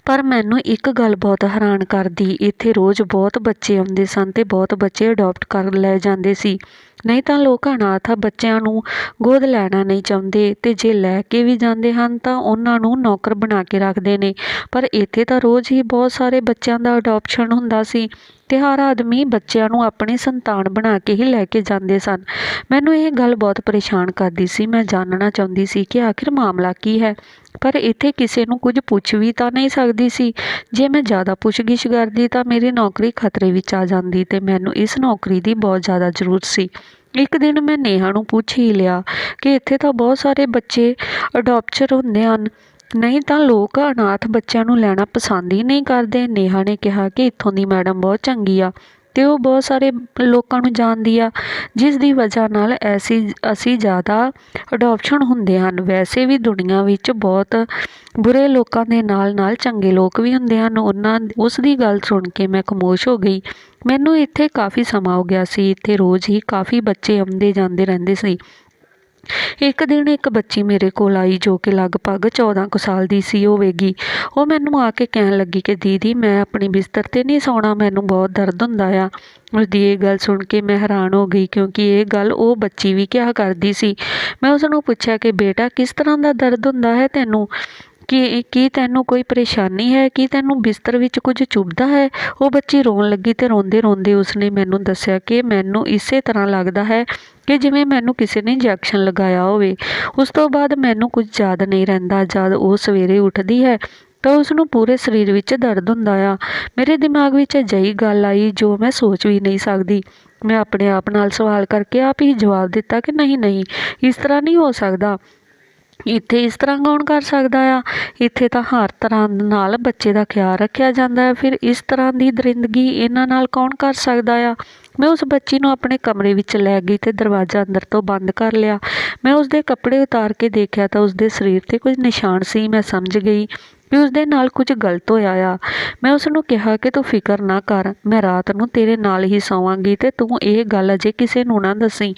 ਪਰ ਮੈਨੂੰ ਇੱਕ ਗੱਲ ਬਹੁਤ ਹੈਰਾਨ ਕਰਦੀ, ਇੱਥੇ ਰੋਜ਼ ਬਹੁਤ ਬੱਚੇ ਆਉਂਦੇ ਸਨ ਤੇ ਬਹੁਤ ਬੱਚੇ ਅਡਾਪਟ ਕਰ ਲਏ ਜਾਂਦੇ ਸੀ। ਨਹੀਂ ਤਾਂ ਲੋਕ ਅਨਾਥ ਬੱਚਿਆਂ ਨੂੰ ਗੋਦ ਲੈਣਾ ਨਹੀਂ ਚਾਹੁੰਦੇ ਤੇ ਜੇ ਲੈ ਕੇ ਵੀ ਜਾਂਦੇ ਹਨ ਤਾਂ ਉਹਨਾਂ ਨੂੰ ਨੌਕਰ ਬਣਾ ਕੇ ਰੱਖਦੇ ਨੇ। ਪਰ ਇੱਥੇ ਤਾਂ ਰੋਜ਼ ਹੀ ਬਹੁਤ ਸਾਰੇ ਬੱਚਿਆਂ ਦਾ ਅਡਾਪਸ਼ਨ ਹੁੰਦਾ ਸੀ। ਤੇ ਹਰ ਆਦਮੀ ਬੱਚਿਆਂ ਨੂੰ ਆਪਣੀ ਸੰਤਾਨ ਬਣਾ ਕੇ ਹੀ ਲੈ ਕੇ ਜਾਂਦੇ ਸਨ। ਮੈਨੂੰ ਇਹ ਗੱਲ ਬਹੁਤ ਪਰੇਸ਼ਾਨ ਕਰਦੀ ਸੀ। ਮੈਂ ਜਾਣਨਾ ਚਾਹੁੰਦੀ ਸੀ ਕਿ ਆਖਿਰ ਮਾਮਲਾ ਕੀ ਹੈ? ਪਰ ਇੱਥੇ ਕਿਸੇ ਨੂੰ ਕੁਝ ਪੁੱਛ ਵੀ ਤਾਂ ਨਹੀਂ ਸਕਦੀ ਸੀ। ਜੇ ਮੈਂ ਜ਼ਿਆਦਾ ਪੁੱਛਗਿੱਛ ਕਰਦੀ ਤਾਂ ਮੇਰੀ ਨੌਕਰੀ ਖਤਰੇ ਵਿੱਚ ਆ ਜਾਂਦੀ ਤੇ ਮੈਨੂੰ ਇਸ ਨੌਕਰੀ ਦੀ ਬਹੁਤ ਜ਼ਿਆਦਾ ਜ਼ਰੂਰਤ ਸੀ। ਇੱਕ ਦਿਨ ਮੈਂ ਨੇਹਾ ਨੂੰ ਪੁੱਛ ਹੀ ਲਿਆ ਕਿ ਇੱਥੇ ਤਾਂ ਬਹੁਤ ਸਾਰੇ ਬੱਚੇ ਅਡੋਪਚਰ ਹੁੰਦੇ ਹਨ। ਨਹੀਂ ਤਾਂ ਲੋਕ ਅਨਾਥ ਬੱਚਿਆਂ ਨੂੰ ਲੈਣਾ ਪਸੰਦ ਹੀ ਨਹੀਂ ਕਰਦੇ। ਨੇਹਾ ਨੇ ਕਿਹਾ ਕਿ ਇੱਥੋਂ ਦੀ ਮੈਡਮ ਬਹੁਤ ਚੰਗੀ ਆ। ਅਤੇ ਉਹ ਬਹੁਤ ਸਾਰੇ ਲੋਕਾਂ ਨੂੰ ਜਾਣਦੀ ਆ, ਜਿਸ ਦੀ ਵਜ੍ਹਾ ਨਾਲ ਐਸੀ, ਅਸੀਂ ਜ਼ਿਆਦਾ ਅਡੋਪਸ਼ਨ ਹੁੰਦੇ ਹਨ। ਵੈਸੇ ਵੀ ਦੁਨੀਆ ਵਿੱਚ ਬਹੁਤ ਬੁਰੇ ਲੋਕਾਂ ਦੇ ਨਾਲ ਨਾਲ ਚੰਗੇ ਲੋਕ ਵੀ ਹੁੰਦੇ ਹਨ। ਉਹਨਾਂ ਉਸ ਦੀ ਗੱਲ ਸੁਣ ਕੇ ਮੈਂ ਖਮੋਸ਼ ਹੋ ਗਈ। ਮੈਨੂੰ ਇੱਥੇ ਕਾਫੀ ਸਮਾਂ ਹੋ ਗਿਆ ਸੀ। ਇੱਥੇ ਰੋਜ਼ ਹੀ ਕਾਫੀ ਬੱਚੇ ਆਉਂਦੇ ਜਾਂਦੇ ਰਹਿੰਦੇ ਸੀ। ਇੱਕ ਦਿਨ ਇੱਕ ਬੱਚੀ ਮੇਰੇ ਕੋਲ ਆਈ ਜੋ ਕਿ ਲਗਭਗ 14 ਕੁ ਸਾਲ ਦੀ ਸੀ ਹੋਵੇਗੀ ਉਹ ਮੈਨੂੰ ਆ ਕੇ ਕਹਿਣ ਲੱਗੀ ਕਿ ਦੀਦੀ, ਮੈਂ ਆਪਣੀ ਬਿਸਤਰ ਤੇ ਨਹੀਂ ਸੌਣਾ, ਮੈਨੂੰ ਬਹੁਤ ਦਰਦ ਹੁੰਦਾ ਆ। ਉਸਦੀ ਇਹ ਗੱਲ ਸੁਣ ਕੇ ਮੈਂ ਹੈਰਾਨ ਹੋ ਗਈ ਕਿਉਂਕਿ ਇਹ ਗੱਲ ਉਹ ਬੱਚੀ ਵੀ ਕਿਹਾ ਕਰਦੀ ਸੀ। ਮੈਂ ਉਸ ਨੂੰ ਪੁੱਛਿਆ ਕਿ ਬੇਟਾ, ਕਿਸ ਤਰ੍ਹਾਂ ਦਾ ਦਰਦ ਹੁੰਦਾ ਹੈ ਤੈਨੂੰ? ਕਿ ਕੀ ਤੈਨੂੰ ਕੋਈ ਪਰੇਸ਼ਾਨੀ ਹੈ? ਕੀ ਤੈਨੂੰ ਬਿਸਤਰ ਵਿੱਚ ਕੁਝ ਚੁਭਦਾ ਹੈ? ਉਹ ਬੱਚੀ ਰੋਣ ਲੱਗੀ ਤੇ ਰੋਂਦੇ ਰੋਂਦੇ ਉਸਨੇ ਮੈਨੂੰ ਦੱਸਿਆ ਕਿ ਮੈਨੂੰ ਇਸੇ ਤਰ੍ਹਾਂ ਲੱਗਦਾ ਹੈ ਕਿ ਜਿਵੇਂ ਮੈਨੂੰ ਕਿਸੇ ਨੇ ਇੰਜੈਕਸ਼ਨ ਲਗਾਇਆ ਹੋਵੇ। ਉਸ ਤੋਂ ਬਾਅਦ ਮੈਨੂੰ ਕੁਝ ਯਾਦ ਨਹੀਂ ਰਹਿੰਦਾ। ਜਦ ਉਹ ਸਵੇਰੇ ਉੱਠਦੀ ਹੈ ਤਾਂ ਉਸ ਨੂੰ ਪੂਰੇ ਸਰੀਰ ਵਿੱਚ ਦਰਦ ਹੁੰਦਾ ਆ। ਮੇਰੇ ਦਿਮਾਗ ਵਿੱਚ ਅਜਿਹੀ ਗੱਲ ਆਈ ਜੋ ਮੈਂ ਸੋਚ ਵੀ ਨਹੀਂ ਸਕਦੀ। ਮੈਂ ਆਪਣੇ ਆਪ ਨਾਲ ਸਵਾਲ ਕਰਕੇ ਆਪ ਹੀ ਜਵਾਬ ਦਿੱਤਾ ਕਿ ਨਹੀਂ ਨਹੀਂ, ਇਸ ਤਰ੍ਹਾਂ ਨਹੀਂ ਹੋ ਸਕਦਾ। ਇੱਥੇ ਇਸ ਤਰ੍ਹਾਂ ਕੌਣ ਕਰ ਸਕਦਾ ਆ? ਇੱਥੇ ਤਾਂ ਹਰ ਤਰ੍ਹਾਂ ਨਾਲ ਬੱਚੇ ਦਾ ਖਿਆਲ ਰੱਖਿਆ ਜਾਂਦਾ ਹੈ। ਫਿਰ ਇਸ ਤਰ੍ਹਾਂ ਦੀ ਦਰਿੰਦਗੀ ਇਹਨਾਂ ਨਾਲ ਕੌਣ ਕਰ ਸਕਦਾ ਆ? ਮੈਂ ਉਸ ਬੱਚੀ ਨੂੰ ਆਪਣੇ ਕਮਰੇ ਵਿੱਚ ਲੈ ਗਈ ਤੇ ਦਰਵਾਜ਼ਾ ਅੰਦਰ ਤੋਂ ਬੰਦ ਕਰ ਲਿਆ। ਮੈਂ ਉਸ ਦੇ ਕੱਪੜੇ ਉਤਾਰ ਕੇ ਦੇਖਿਆ ਤਾਂ ਉਸ ਦੇ ਸਰੀਰ ਤੇ ਕੁਝ ਨਿਸ਼ਾਨ ਸੀ, ਮੈਂ ਸਮਝ ਗਈ। ਵੀ ਉਸਦੇ ਨਾਲ ਕੁਝ ਗਲਤ ਹੋਇਆ ਆ। ਮੈਂ ਉਸ ਨੂੰ ਕਿਹਾ ਕਿ ਤੂੰ ਫਿਕਰ ਨਾ ਕਰ, ਮੈਂ ਰਾਤ ਨੂੰ ਤੇਰੇ ਨਾਲ ਹੀ ਸੌਵਾਂਗੀ ਤੇ ਤੂੰ ਇਹ ਗੱਲ ਅਜੇ ਕਿਸੇ ਨੂੰ ਨਾ ਦੱਸੀ।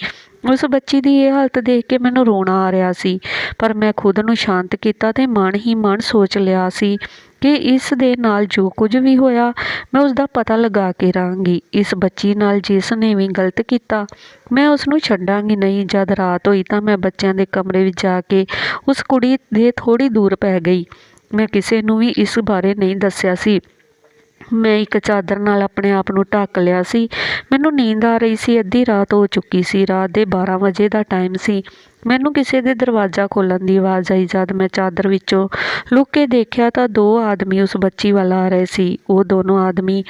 ਉਸ ਬੱਚੀ ਦੀ ਇਹ ਹਾਲਤ ਦੇਖ ਕੇ ਮੈਨੂੰ ਰੋਣਾ ਆ ਰਿਹਾ ਸੀ, ਪਰ ਮੈਂ ਖੁਦ ਨੂੰ ਸ਼ਾਂਤ ਕੀਤਾ ਤੇ ਮਨ ਹੀ ਮਨ ਸੋਚ ਲਿਆ ਸੀ ਕਿ ਇਸ ਦੇ ਨਾਲ ਜੋ ਕੁਝ ਵੀ ਹੋਇਆ, ਮੈਂ ਉਸ ਦਾ ਪਤਾ ਲਗਾ ਕੇ ਰਹਾਂਗੀ ਇਸ ਬੱਚੀ ਨਾਲ ਜਿਸ ਨੇ ਵੀ ਗਲਤ ਕੀਤਾ, ਮੈਂ ਉਸ ਨੂੰ ਛੱਡਾਂਗੀ ਨਹੀਂ। ਜਦ ਰਾਤ ਹੋਈ ਤਾਂ ਮੈਂ ਬੱਚਿਆਂ ਦੇ ਕਮਰੇ ਵਿੱਚ ਜਾ ਕੇ ਉਸ ਕੁੜੀ ਦੇ ਥੋੜੀ ਦੂਰ ਪੈ ਗਈ। ਮੈਂ ਕਿਸੇ ਨੂੰ ਵੀ ਇਸ ਬਾਰੇ ਨਹੀਂ ਦੱਸਿਆ ਸੀ। ਮੈਂ ਇੱਕ ਚਾਦਰ ਨਾਲ ਆਪਣੇ ਆਪ ਨੂੰ ਢੱਕ ਲਿਆ ਸੀ। ਮੈਨੂੰ ਨੀਂਦ ਆ ਰਹੀ ਸੀ। ਅੱਧੀ ਰਾਤ ਹੋ ਚੁੱਕੀ ਸੀ। ਰਾਤ ਦੇ 12 ਵਜੇ ਦਾ ਟਾਈਮ ਸੀ। ਮੈਨੂੰ ਕਿਸੇ ਦੇ ਦਰਵਾਜ਼ਾ ਖੋਲ੍ਹਣ ਦੀ ਆਵਾਜ਼ ਆਈ। ਜਦ ਮੈਂ ਚਾਦਰ ਵਿੱਚੋਂ ਲੁੱਕ ਕੇ ਦੇਖਿਆ ਤਾਂ ਦੋ ਆਦਮੀ ਉਸ ਬੱਚੀ ਵੱਲ ਆ ਰਹੇ ਸੀ। ਉਹ ਦੋਨੋਂ ਆਦਮੀ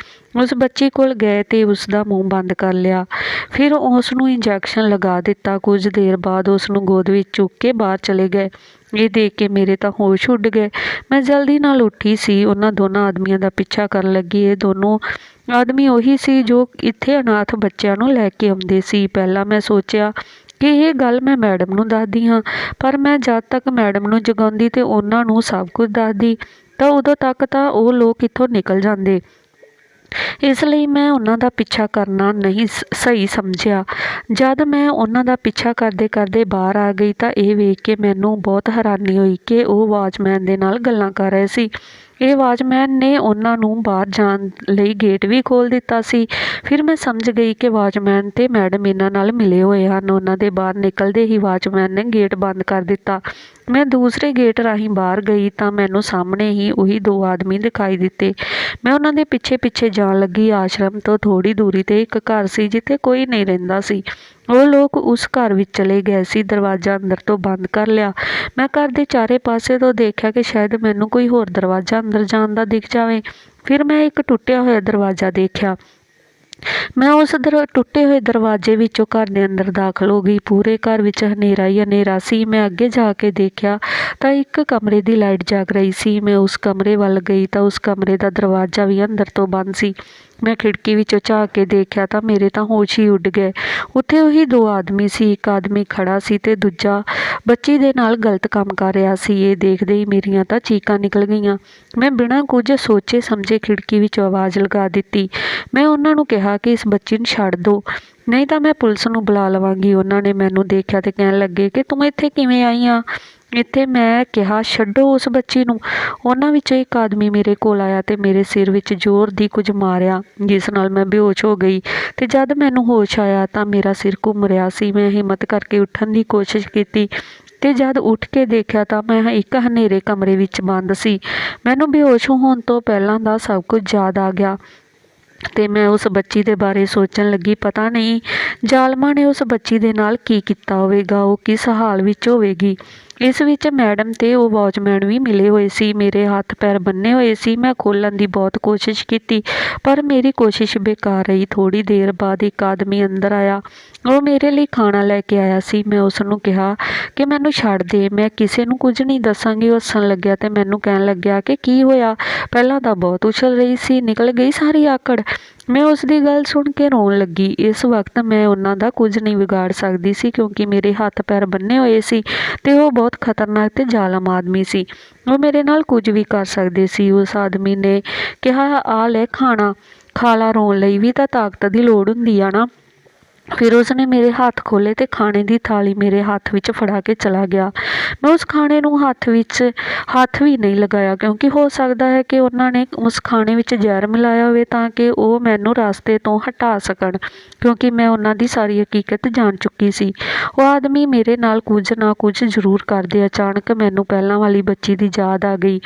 ਉਸ ਬੱਚੀ ਕੋਲ ਗਏ ਤੇ ਉਸ ਦਾ ਮੂੰਹ ਬੰਦ ਕਰ ਲਿਆ। ਫਿਰ ਉਸ ਨੂੰ ਇੰਜੈਕਸ਼ਨ ਲਗਾ ਦਿੱਤਾ। ਕੁਝ ਦੇਰ ਬਾਅਦ ਉਸ ਨੂੰ ਗੋਦ ਵਿੱਚ ਚੁੱਕ ਕੇ ਬਾਹਰ ਚਲੇ ਗਏ। ਇਹ ਦੇਖ ਕੇ ਮੇਰੇ ਤਾਂ ਹੋਸ਼ ਉੱਡ ਗਏ। ਮੈਂ ਜਲਦੀ ਨਾਲ ਉੱਠੀ ਸੀ। ਉਹਨਾਂ ਦੋਨਾਂ ਆਦਮੀਆਂ ਦਾ ਪਿੱਛਾ ਕਰਨ ਲੱਗੀ। ਇਹ ਦੋਨੋਂ ਆਦਮੀ ਉਹੀ ਸੀ ਜੋ ਇੱਥੇ ਅਨਾਥ ਬੱਚਿਆਂ ਨੂੰ ਲੈ ਕੇ ਆਉਂਦੇ ਸੀ। ਪਹਿਲਾਂ ਮੈਂ ਸੋਚਿਆ ਕਿ ਇਹ ਗੱਲ ਮੈਂ ਮੈਡਮ ਨੂੰ ਦੱਸਦੀ ਹਾਂ, ਪਰ ਮੈਂ ਜਦ ਤੱਕ ਮੈਡਮ ਨੂੰ ਜਗਾਉਂਦੀ ਤੇ ਉਹਨਾਂ ਨੂੰ ਸਭ ਕੁਝ ਦੱਸਦੀ, ਤਾਂ ਉਦੋਂ ਤੱਕ ਤਾਂ ਉਹ ਲੋਕ ਇੱਥੋਂ ਨਿਕਲ ਜਾਂਦੇ। ਇਸ ਲਈ ਮੈਂ ਉਹਨਾਂ ਦਾ ਪਿੱਛਾ ਕਰਨਾ ਨਹੀਂ ਸ- ਸਹੀ ਸਮਝਿਆ। ਜਦ ਮੈਂ ਉਹਨਾਂ ਦਾ ਪਿੱਛਾ ਕਰਦੇ ਕਰਦੇ ਬਾਹਰ ਆ ਗਈ ਤਾਂ ਇਹ ਵੇਖ ਕੇ ਮੈਨੂੰ ਬਹੁਤ ਹੈਰਾਨੀ ਹੋਈ ਕਿ ਉਹ ਵਾਚਮੈਨ ਦੇ ਨਾਲ ਗੱਲਾਂ ਕਰ ਰਹੇ ਸੀ। ਇਹ ਵਾਚਮੈਨ ਨੇ ਉਹਨਾਂ ਨੂੰ ਬਾਹਰ ਜਾਣ ਲਈ ਗੇਟ ਵੀ ਖੋਲ੍ਹ ਦਿੱਤਾ ਸੀ। ਫਿਰ ਮੈਂ ਸਮਝ ਗਈ ਕਿ ਵਾਚਮੈਨ ਤੇ ਮੈਡਮ ਇਹਨਾਂ ਨਾਲ ਮਿਲੇ ਹੋਏ ਹਨ। ਉਹਨਾਂ ਦੇ ਬਾਹਰ ਨਿਕਲਦੇ ਹੀ ਵਾਚਮੈਨ ਨੇ ਗੇਟ ਬੰਦ ਕਰ ਦਿੱਤਾ। ਮੈਂ ਦੂਸਰੇ ਗੇਟ ਰਾਹੀਂ ਬਾਹਰ ਗਈ ਤਾਂ ਮੈਨੂੰ ਸਾਹਮਣੇ ਹੀ ਉਹੀ ਦੋ ਆਦਮੀ ਦਿਖਾਈ ਦਿੱਤੇ। ਮੈਂ ਉਹਨਾਂ ਦੇ ਪਿੱਛੇ ਪਿੱਛੇ ਜਾਣ ਲੱਗੀ। ਆਸ਼ਰਮ ਤੋਂ ਥੋੜੀ ਦੂਰੀ ਤੇ ਇੱਕ ਘਰ ਸੀ ਜਿੱਥੇ ਕੋਈ ਨਹੀਂ ਰਹਿੰਦਾ ਸੀ। ਉਹ ਲੋਕ ਉਸ ਘਰ ਵਿੱਚ ਚਲੇ ਗਏ ਸੀ, ਦਰਵਾਜ਼ਾ ਅੰਦਰ ਤੋਂ ਬੰਦ ਕਰ ਲਿਆ। ਮੈਂ ਘਰ ਦੇ ਚਾਰੇ ਪਾਸੇ ਤੋਂ ਦੇਖਿਆ ਕਿ ਸ਼ਾਇਦ ਮੈਨੂੰ ਕੋਈ ਹੋਰ ਦਰਵਾਜ਼ਾ ਅੰਦਰ ਜਾਣ ਦਾ ਦਿਖ ਜਾਵੇ। ਫਿਰ ਮੈਂ ਇੱਕ ਟੁੱਟਿਆ ਹੋਇਆ ਦਰਵਾਜ਼ਾ ਦੇਖਿਆ। ਮੈਂ ਉਸ ਦਰ, ਟੁੱਟੇ ਹੋਏ ਦਰਵਾਜ਼ੇ ਵਿੱਚੋਂ ਘਰ ਦੇ ਅੰਦਰ ਦਾਖਲ ਹੋ ਗਈ। ਪੂਰੇ ਘਰ ਵਿੱਚ ਹਨੇਰਾ ਹੀ ਹਨੇਰਾ ਸੀ। ਮੈਂ ਅੱਗੇ ਜਾ ਕੇ ਦੇਖਿਆ ਤਾਂ ਇੱਕ ਕਮਰੇ ਦੀ ਲਾਈਟ ਜਗ ਰਹੀ ਸੀ। ਮੈਂ ਉਸ ਕਮਰੇ ਵੱਲ ਗਈ ਤਾਂ ਉਸ ਕਮਰੇ ਦਾ ਦਰਵਾਜ਼ਾ ਵੀ ਅੰਦਰ ਤੋਂ ਬੰਦ ਸੀ। ਮੈਂ ਖਿੜਕੀ ਵਿੱਚੋਂ ਝਾਕ ਕੇ ਦੇਖਿਆ ਤਾਂ ਮੇਰੇ ਤਾਂ ਹੋਸ਼ ਹੀ ਉੱਡ ਗਏ। ਉੱਥੇ ਉਹੀ ਦੋ ਆਦਮੀ ਸੀ। ਇੱਕ ਆਦਮੀ ਖੜਾ ਸੀ ਤੇ ਦੂਜਾ ਬੱਚੀ ਦੇ ਨਾਲ ਗਲਤ ਕੰਮ ਕਰ ਰਿਹਾ ਸੀ। ਇਹ ਦੇਖਦੇ ਹੀ ਮੇਰੀਆਂ ਤਾਂ ਚੀਕਾਂ ਨਿਕਲ ਗਈਆਂ। ਮੈਂ ਬਿਨਾਂ ਕੁਝ ਸੋਚੇ ਸਮਝੇ ਖਿੜਕੀ ਵਿੱਚ ਆਵਾਜ਼ ਲਗਾ ਦਿੱਤੀ। ਮੈਂ ਉਹਨਾਂ ਨੂੰ ਕਿਹਾ ਕਿ ਇਸ ਬੱਚੀ ਨੂੰ ਛੱਡ ਦਿਓ ਨਹੀਂ ਤਾਂ ਮੈਂ ਪੁਲਿਸ ਨੂੰ ਬੁਲਾ ਲਵਾਂਗੀ। ਉਹਨਾਂ ਨੇ ਮੈਨੂੰ ਦੇਖਿਆ ਤੇ ਕਹਿਣ ਲੱਗੇ ਕਿ ਤੂੰ ਇੱਥੇ ਕਿਵੇਂ ਆਈ ਆ? ਇੱਥੇ ਮੈਂ ਕਿਹਾ, ਛੱਡੋ ਉਸ ਬੱਚੀ ਨੂੰ। ਉਹਨਾਂ ਵਿੱਚੋਂ ਇੱਕ ਆਦਮੀ ਮੇਰੇ ਕੋਲ ਆਇਆ ਤੇ ਮੇਰੇ ਸਿਰ ਵਿੱਚ ਜ਼ੋਰ ਦੀ ਕੁਝ ਮਾਰਿਆ, ਜਿਸ ਨਾਲ ਮੈਂ ਬੇਹੋਸ਼ ਹੋ ਗਈ। ਤੇ ਜਦ ਮੈਨੂੰ ਹੋਸ਼ ਆਇਆ ਤਾਂ ਮੇਰਾ ਸਿਰ ਘੁੰਮ ਰਿਹਾ ਸੀ। ਮੈਂ ਹਿੰਮਤ ਕਰਕੇ ਉੱਠਣ ਦੀ ਕੋਸ਼ਿਸ਼ ਕੀਤੀ ਤੇ ਜਦ ਉੱਠ ਕੇ ਦੇਖਿਆ ਤਾਂ ਮੈਂ ਇੱਕ ਹਨੇਰੇ ਕਮਰੇ ਵਿੱਚ ਬੰਦ ਸੀ। ਮੈਨੂੰ ਬੇਹੋਸ਼ ਹੋਣ ਤੋਂ ਪਹਿਲਾਂ ਦਾ ਸਭ ਕੁਝ ਯਾਦ ਆ ਗਿਆ ਤੇ ਮੈਂ ਉਸ ਬੱਚੀ ਦੇ ਬਾਰੇ ਸੋਚਣ ਲੱਗੀ, ਪਤਾ ਨਹੀਂ, ਜ਼ਾਲਮਾਂ ਨੇ ਉਸ ਬੱਚੀ ਦੇ ਨਾਲ ਕੀ ਕੀਤਾ ਹੋਵੇਗਾ? ਉਹ ਕਿਸ ਹਾਲ ਵਿੱਚ ਹੋਵੇਗੀ? ਇਸ ਵਿੱਚ ਮੈਡਮ ਤੇ ਉਹ ਵਾਚਮੈਨ ਵੀ ਮਿਲੇ ਹੋਏ ਸੀ। ਮੇਰੇ ਹੱਥ ਪੈਰ ਬੰਨੇ ਹੋਏ ਸੀ। ਮੈਂ ਖੋਲ੍ਹਣ ਦੀ ਬਹੁਤ ਕੋਸ਼ਿਸ਼ ਕੀਤੀ, ਪਰ ਮੇਰੀ ਕੋਸ਼ਿਸ਼ ਬੇਕਾਰ ਰਹੀ। ਥੋੜੀ ਦੇਰ ਬਾਅਦ ਇੱਕ ਆਦਮੀ ਅੰਦਰ ਆਇਆ। ਉਹ ਮੇਰੇ ਲਈ ਖਾਣਾ ਲੈ ਕੇ ਆਇਆ ਸੀ। ਮੈਂ ਉਸ ਨੂੰ ਕਿਹਾ ਕਿ ਮੈਨੂੰ ਛੱਡ ਦੇ। ਮੈਂ ਕਿਸੇ ਨੂੰ ਕੁਝ ਨਹੀਂ ਦੱਸਾਂਗੀ। ਉਹ ਹੱਸਣ ਲੱਗਿਆ ਤੇ ਮੈਨੂੰ ਕਹਿਣ ਲੱਗਿਆ ਕਿ ਕੀ ਹੋਇਆ? ਪਹਿਲਾਂ ਤਾਂ ਬਹੁਤ ਉਛਲ ਰਹੀ ਸੀ। ਨਿਕਲ ਗਈ ਸਾਰੀ ਆਕੜ। ਮੈਂ ਉਸ ਦੀ ਗੱਲ ਸੁਣ ਕੇ ਰੋਣ ਲੱਗੀ। ਇਸ ਵਕਤ ਮੈਂ ਉਹਨਾਂ ਦਾ ਕੁਝ ਨਹੀਂ ਵਿਗਾੜ ਸਕਦੀ ਸੀ, ਕਿਉਂਕਿ ਮੇਰੇ ਹੱਥ ਪੈਰ ਬੰਨੇ ਹੋਏ ਸੀ ਤੇ ਉਹ ਬਹੁਤ ਖਤਰਨਾਕ ਤੇ ਜ਼ਾਲਮ ਆਦਮੀ ਸੀ। ਉਹ ਮੇਰੇ ਨਾਲ ਕੁਝ ਵੀ ਕਰ ਸਕਦੇ ਸੀ। ਉਸ ਆਦਮੀ ਨੇ ਕਿਹਾ ਆ ਲੈ, ਖਾਣਾ ਖਾਲਾ ਰੋਣ ਲਈ ਵੀ ਤਾਂ ਤਾਕਤ ਦੀ ਲੋੜ ਹੁੰਦੀ ਆ ਨਾ। ਫਿਰ ਉਸਨੇ ਮੇਰੇ ਹੱਥ ਖੋਲ੍ਹੇ ਅਤੇ ਖਾਣੇ ਦੀ ਥਾਲੀ ਮੇਰੇ ਹੱਥ ਵਿੱਚ ਫੜਾ ਕੇ ਚਲਾ ਗਿਆ। ਮੈਂ ਉਸ ਖਾਣੇ ਨੂੰ ਹੱਥ ਵਿੱਚ, ਹੱਥ ਵੀ ਨਹੀਂ ਲਗਾਇਆ ਕਿਉਂਕਿ ਹੋ ਸਕਦਾ ਹੈ ਕਿ ਉਹਨਾਂ ਨੇ ਉਸ ਖਾਣੇ ਵਿੱਚ ਜ਼ਹਿਰ ਮਿਲਾਇਆ ਹੋਵੇ ਤਾਂ ਕਿ ਉਹ ਮੈਨੂੰ ਰਸਤੇ ਤੋਂ ਹਟਾ ਸਕਣ ਕਿਉਂਕਿ ਮੈਂ ਉਹਨਾਂ ਦੀ ਸਾਰੀ ਹਕੀਕਤ ਜਾਣ ਚੁੱਕੀ ਸੀ। ਉਹ ਆਦਮੀ ਮੇਰੇ ਨਾਲ ਕੁਝ ਨਾ ਕੁਝ ਜ਼ਰੂਰ ਕਰਦੇ। ਅਚਾਨਕ ਮੈਨੂੰ ਪਹਿਲਾਂ ਵਾਲੀ ਬੱਚੀ ਦੀ ਯਾਦ ਆ ਗਈ।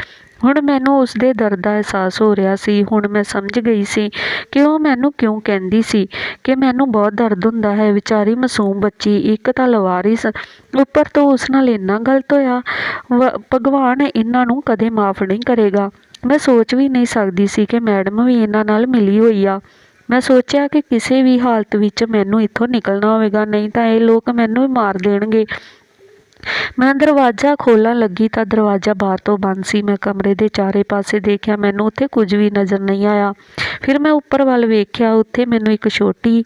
ਹੁਣ ਮੈਨੂੰ ਉਸ ਦੇ ਦਰਦ ਦਾ ਅਹਿਸਾਸ ਹੋ ਰਿਹਾ ਸੀ। ਹੁਣ ਮੈਂ ਸਮਝ ਗਈ ਸੀ ਕਿ ਉਹ ਮੈਨੂੰ ਕਿਉਂ ਕਹਿੰਦੀ ਸੀ ਕਿ ਮੈਨੂੰ ਬਹੁਤ ਦਰਦ ਹੁੰਦਾ ਹੈ। ਵਿਚਾਰੀ ਮਾਸੂਮ ਬੱਚੀ ਇੱਕ ਤਾਂ ਲਵਾਰਿਸ ਉੱਪਰ ਤੋਂ ਉਸ ਨਾਲ ਇੰਨਾ ਗਲਤ ਹੋਇਆ, ਵ- ਭਗਵਾਨ ਇਹਨਾਂ ਨੂੰ ਕਦੇ ਮਾਫ ਨਹੀਂ ਕਰੇਗਾ। ਮੈਂ ਸੋਚ ਵੀ ਨਹੀਂ ਸਕਦੀ ਸੀ ਕਿ ਮੈਡਮ ਵੀ ਇਹਨਾਂ ਨਾਲ ਮਿਲੀ ਹੋਈ ਆ। ਮੈਂ ਸੋਚਿਆ ਕਿ ਕਿਸੇ ਵੀ ਹਾਲਤ ਵਿੱਚ ਮੈਨੂੰ ਇੱਥੋਂ ਨਿਕਲਣਾ ਹੋਵੇਗਾ, ਨਹੀਂ ਤਾਂ ਇਹ ਲੋਕ ਮੈਨੂੰ ਮਾਰ ਦੇਣਗੇ। ਮੈਂ ਦਰਵਾਜ਼ਾ ਖੋਲ੍ਹਣ ਲੱਗੀ ਤਾਂ ਦਰਵਾਜ਼ਾ ਬਾਹਰ ਤੋਂ ਬੰਦ ਸੀ। ਮੈਂ ਕਮਰੇ ਦੇ ਚਾਰੇ ਪਾਸੇ ਦੇਖਿਆ, ਮੈਨੂੰ ਉੱਥੇ ਕੁਝ ਵੀ ਨਜ਼ਰ ਨਹੀਂ ਆਇਆ। ਫਿਰ ਮੈਂ ਉੱਪਰ ਵੱਲ ਵੇਖਿਆ, ਉੱਥੇ ਮੈਨੂੰ ਇੱਕ ਛੋਟੀ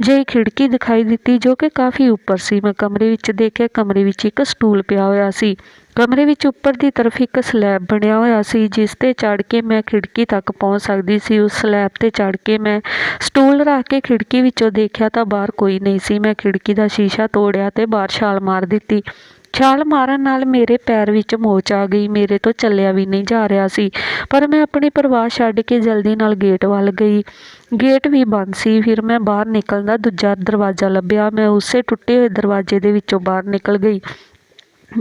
ਜਿਹੀ ਖਿੜਕੀ ਦਿਖਾਈ ਦਿੱਤੀ ਜੋ ਕਿ ਕਾਫੀ ਉੱਪਰ ਸੀ। ਮੈਂ ਕਮਰੇ ਵਿੱਚ ਦੇਖਿਆ, ਕਮਰੇ ਵਿੱਚ ਇੱਕ ਸਟੂਲ ਪਿਆ ਹੋਇਆ ਸੀ। ਕਮਰੇ ਵਿੱਚ ਉੱਪਰ ਦੀ ਤਰਫ ਇੱਕ ਸਲੈਬ ਬਣਿਆ ਹੋਇਆ ਸੀ, ਜਿਸ ਤੇ ਚੜ੍ਹ ਕੇ ਮੈਂ ਖਿੜਕੀ ਤੱਕ ਪਹੁੰਚ ਸਕਦੀ ਸੀ। ਉਸ ਸਲੈਬ ਤੇ ਚੜ੍ਹ ਕੇ ਮੈਂ ਸਟੂਲ ਰੱਖ ਕੇ ਖਿੜਕੀ ਵਿੱਚੋਂ ਦੇਖਿਆ ਤਾਂ ਬਾਹਰ ਕੋਈ ਨਹੀਂ ਸੀ। ਮੈਂ ਖਿੜਕੀ ਦਾ ਸ਼ੀਸ਼ਾ ਤੋੜਿਆ ਤੇ ਬਾਹਰ ਛਾਲ ਮਾਰ ਦਿੱਤੀ। ਛਾਲ ਮਾਰਨ ਨਾਲ ਮੇਰੇ ਪੈਰ ਵਿੱਚ ਮੋਚ ਆ ਗਈ, ਮੇਰੇ ਤੋਂ ਚੱਲਿਆ ਵੀ ਨਹੀਂ ਜਾ ਰਿਹਾ ਸੀ, ਪਰ ਮੈਂ ਆਪਣੀ ਪਰਵਾਹ ਛੱਡ ਕੇ ਜਲਦੀ ਨਾਲ ਗੇਟ ਵੱਲ ਗਈ। ਗੇਟ ਵੀ ਬੰਦ ਸੀ, ਫਿਰ ਮੈਂ ਬਾਹਰ ਨਿਕਲਣ ਦਾ ਦੂਜਾ ਦਰਵਾਜ਼ਾ ਲੱਭਿਆ, ਮੈਂ ਉਸੇ ਟੁੱਟੇ ਹੋਏ ਦਰਵਾਜ਼ੇ ਦੇ ਵਿੱਚੋਂ ਬਾਹਰ ਨਿਕਲ ਗਈ,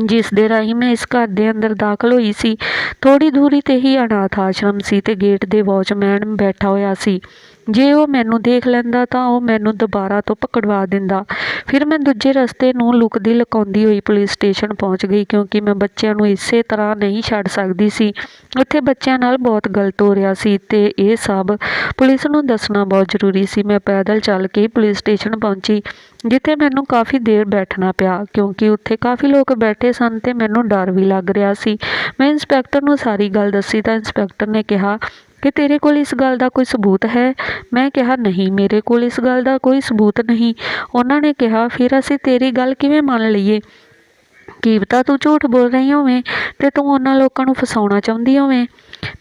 ਜਿਸ ਦੇ ਰਾਹੀਂ ਮੈਂ ਇਸ ਘਰ ਦੇ ਅੰਦਰ ਦਾਖਲ ਹੋਈ ਸੀ। ਥੋੜੀ ਦੂਰੀ ਤੇ ਹੀ ਅਨਾਥ ਆਸ਼ਰਮ ਸੀ ਤੇ ਗੇਟ ਦੇ ਵਾਚਮੈਨ ਬੈਠਾ ਹੋਇਆ ਸੀ। ਜੇ ਉਹ ਮੈਨੂੰ ਦੇਖ ਲੈਂਦਾ ਤਾਂ ਉਹ ਮੈਨੂੰ ਦੁਬਾਰਾ ਤੋਂ ਪਕੜਵਾ ਦਿੰਦਾ। ਫਿਰ ਮੈਂ ਦੂਜੇ ਰਸਤੇ ਨੂੰ ਲੁਕਦੀ ਲੁਕਾਉਂਦੀ ਹੋਈ ਪੁਲਿਸ ਸਟੇਸ਼ਨ ਪਹੁੰਚ ਗਈ ਕਿਉਂਕਿ ਮੈਂ ਬੱਚਿਆਂ ਨੂੰ ਇਸੇ ਤਰ੍ਹਾਂ ਨਹੀਂ ਛੱਡ ਸਕਦੀ ਸੀ। ਉੱਥੇ ਬੱਚਿਆਂ ਨਾਲ ਬਹੁਤ ਗਲਤ ਹੋ ਰਿਹਾ ਸੀ ਤੇ ਇਹ ਸਭ ਪੁਲਿਸ ਨੂੰ ਦੱਸਣਾ ਬਹੁਤ ਜ਼ਰੂਰੀ ਸੀ। ਮੈਂ ਪੈਦਲ ਚੱਲ ਕੇ ਪੁਲਿਸ ਸਟੇਸ਼ਨ ਪਹੁੰਚੀ, ਜਿੱਥੇ ਮੈਨੂੰ ਕਾਫੀ ਦੇਰ ਬੈਠਣਾ ਪਿਆ, ਕਿਉਂਕਿ ਉੱਥੇ ਕਾਫੀ ਲੋਕ ਬੈਠੇ ਸਨ ਤੇ ਮੈਨੂੰ ਡਰ ਵੀ ਲੱਗ ਰਿਹਾ ਸੀ। ਮੈਂ ਇੰਸਪੈਕਟਰ ਨੂੰ ਸਾਰੀ ਗੱਲ ਦੱਸੀ ਤਾਂ ਇੰਸਪੈਕਟਰ ਨੇ ਕਿਹਾ ਕਿ ਤੇਰੇ ਕੋਲ ਇਸ ਗੱਲ ਦਾ ਕੋਈ ਸਬੂਤ ਹੈ? ਮੈਂ ਕਿਹਾ, ਨਹੀਂ, ਮੇਰੇ ਕੋਲ ਇਸ ਗੱਲ ਦਾ ਕੋਈ ਸਬੂਤ ਨਹੀਂ। ਉਹਨਾਂ ਨੇ ਕਿਹਾ, ਫਿਰ ਅਸੀਂ ਤੇਰੀ ਗੱਲ ਕਿਵੇਂ ਮੰਨ ਲਈਏ? ਕੀ ਤੂੰ ਝੂਠ ਬੋਲ ਰਹੀ ਹੋਵੇਂ ਤੇ ਤੂੰ ਉਹਨਾਂ ਲੋਕਾਂ ਨੂੰ ਫਸਾਉਣਾ ਚਾਹੁੰਦੀ ਹੋਵੇਂ।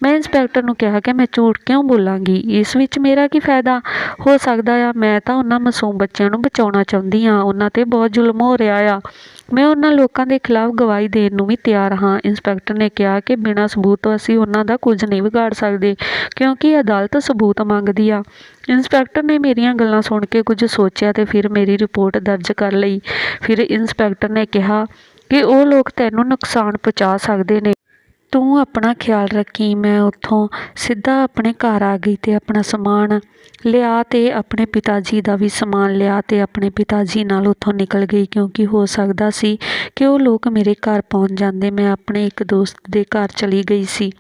ਮੈਂ ਇੰਸਪੈਕਟਰ ਨੂੰ ਕਿਹਾ ਕਿ ਮੈਂ ਝੂਠ ਕਿਉਂ ਬੋਲਾਂਗੀ? ਇਸ ਵਿੱਚ ਮੇਰਾ ਕੀ ਫਾਇਦਾ? ਹੋ ਸਕਦਾ ਆ, ਮੈਂ ਤਾਂ ਉਹਨਾਂ ਮਾਸੂਮ ਬੱਚਿਆਂ ਨੂੰ ਬਚਾਉਣਾ ਚਾਹੁੰਦੀ ਹਾਂ। ਉਹਨਾਂ ਤੇ ਬਹੁਤ ਜ਼ੁਲਮ ਹੋ ਰਿਹਾ ਆ। ਮੈਂ ਉਹਨਾਂ ਲੋਕਾਂ ਦੇ ਖਿਲਾਫ ਗਵਾਹੀ ਦੇਣ ਨੂੰ ਵੀ ਤਿਆਰ ਹਾਂ। ਇੰਸਪੈਕਟਰ ਨੇ ਕਿਹਾ ਕਿ ਬਿਨਾਂ ਸਬੂਤ ਤੋਂ ਅਸੀਂ ਉਹਨਾਂ ਦਾ ਕੁਝ ਨਹੀਂ ਵਿਗਾੜ ਸਕਦੇ, ਕਿਉਂਕਿ ਅਦਾਲਤ ਸਬੂਤ ਮੰਗਦੀ ਆ। ਇੰਸਪੈਕਟਰ ਨੇ ਮੇਰੀਆਂ ਗੱਲਾਂ ਸੁਣ ਕੇ ਕੁਝ ਸੋਚਿਆ ਤੇ ਫਿਰ ਮੇਰੀ ਰਿਪੋਰਟ ਦਰਜ ਕਰ ਲਈ। ਫਿਰ ਇੰਸਪੈਕਟਰ ਨੇ ਕਿਹਾ ਕਿ ਉਹ ਲੋਕ ਤੈਨੂੰ ਨੁਕਸਾਨ ਪਹੁੰਚਾ ਸਕਦੇ ਨੇ। ਤੂੰ ਆਪਣਾ ਖਿਆਲ ਰੱਖੀ, ਮੈਂ ਉੱਥੋਂ ਸਿੱਧਾ ਆਪਣੇ ਘਰ ਆ ਗਈ ਤੇ ਆਪਣਾ ਸਮਾਨ ਲਿਆ ਤੇ ਆਪਣੇ ਪਿਤਾ ਜੀ ਦਾ ਵੀ ਸਮਾਨ ਲਿਆ ਤੇ ਆਪਣੇ ਪਿਤਾ ਜੀ ਨਾਲ ਉੱਥੋਂ ਨਿਕਲ ਗਈ, ਕਿਉਂਕਿ ਹੋ ਸਕਦਾ ਸੀ ਕਿ ਉਹ ਲੋਕ ਮੇਰੇ ਘਰ ਪਹੁੰਚ ਜਾਂਦੇ। ਮੈਂ ਆਪਣੇ ਇੱਕ ਦੋਸਤ ਦੇ ਘਰ ਚਲੀ ਗਈ ਸੀ।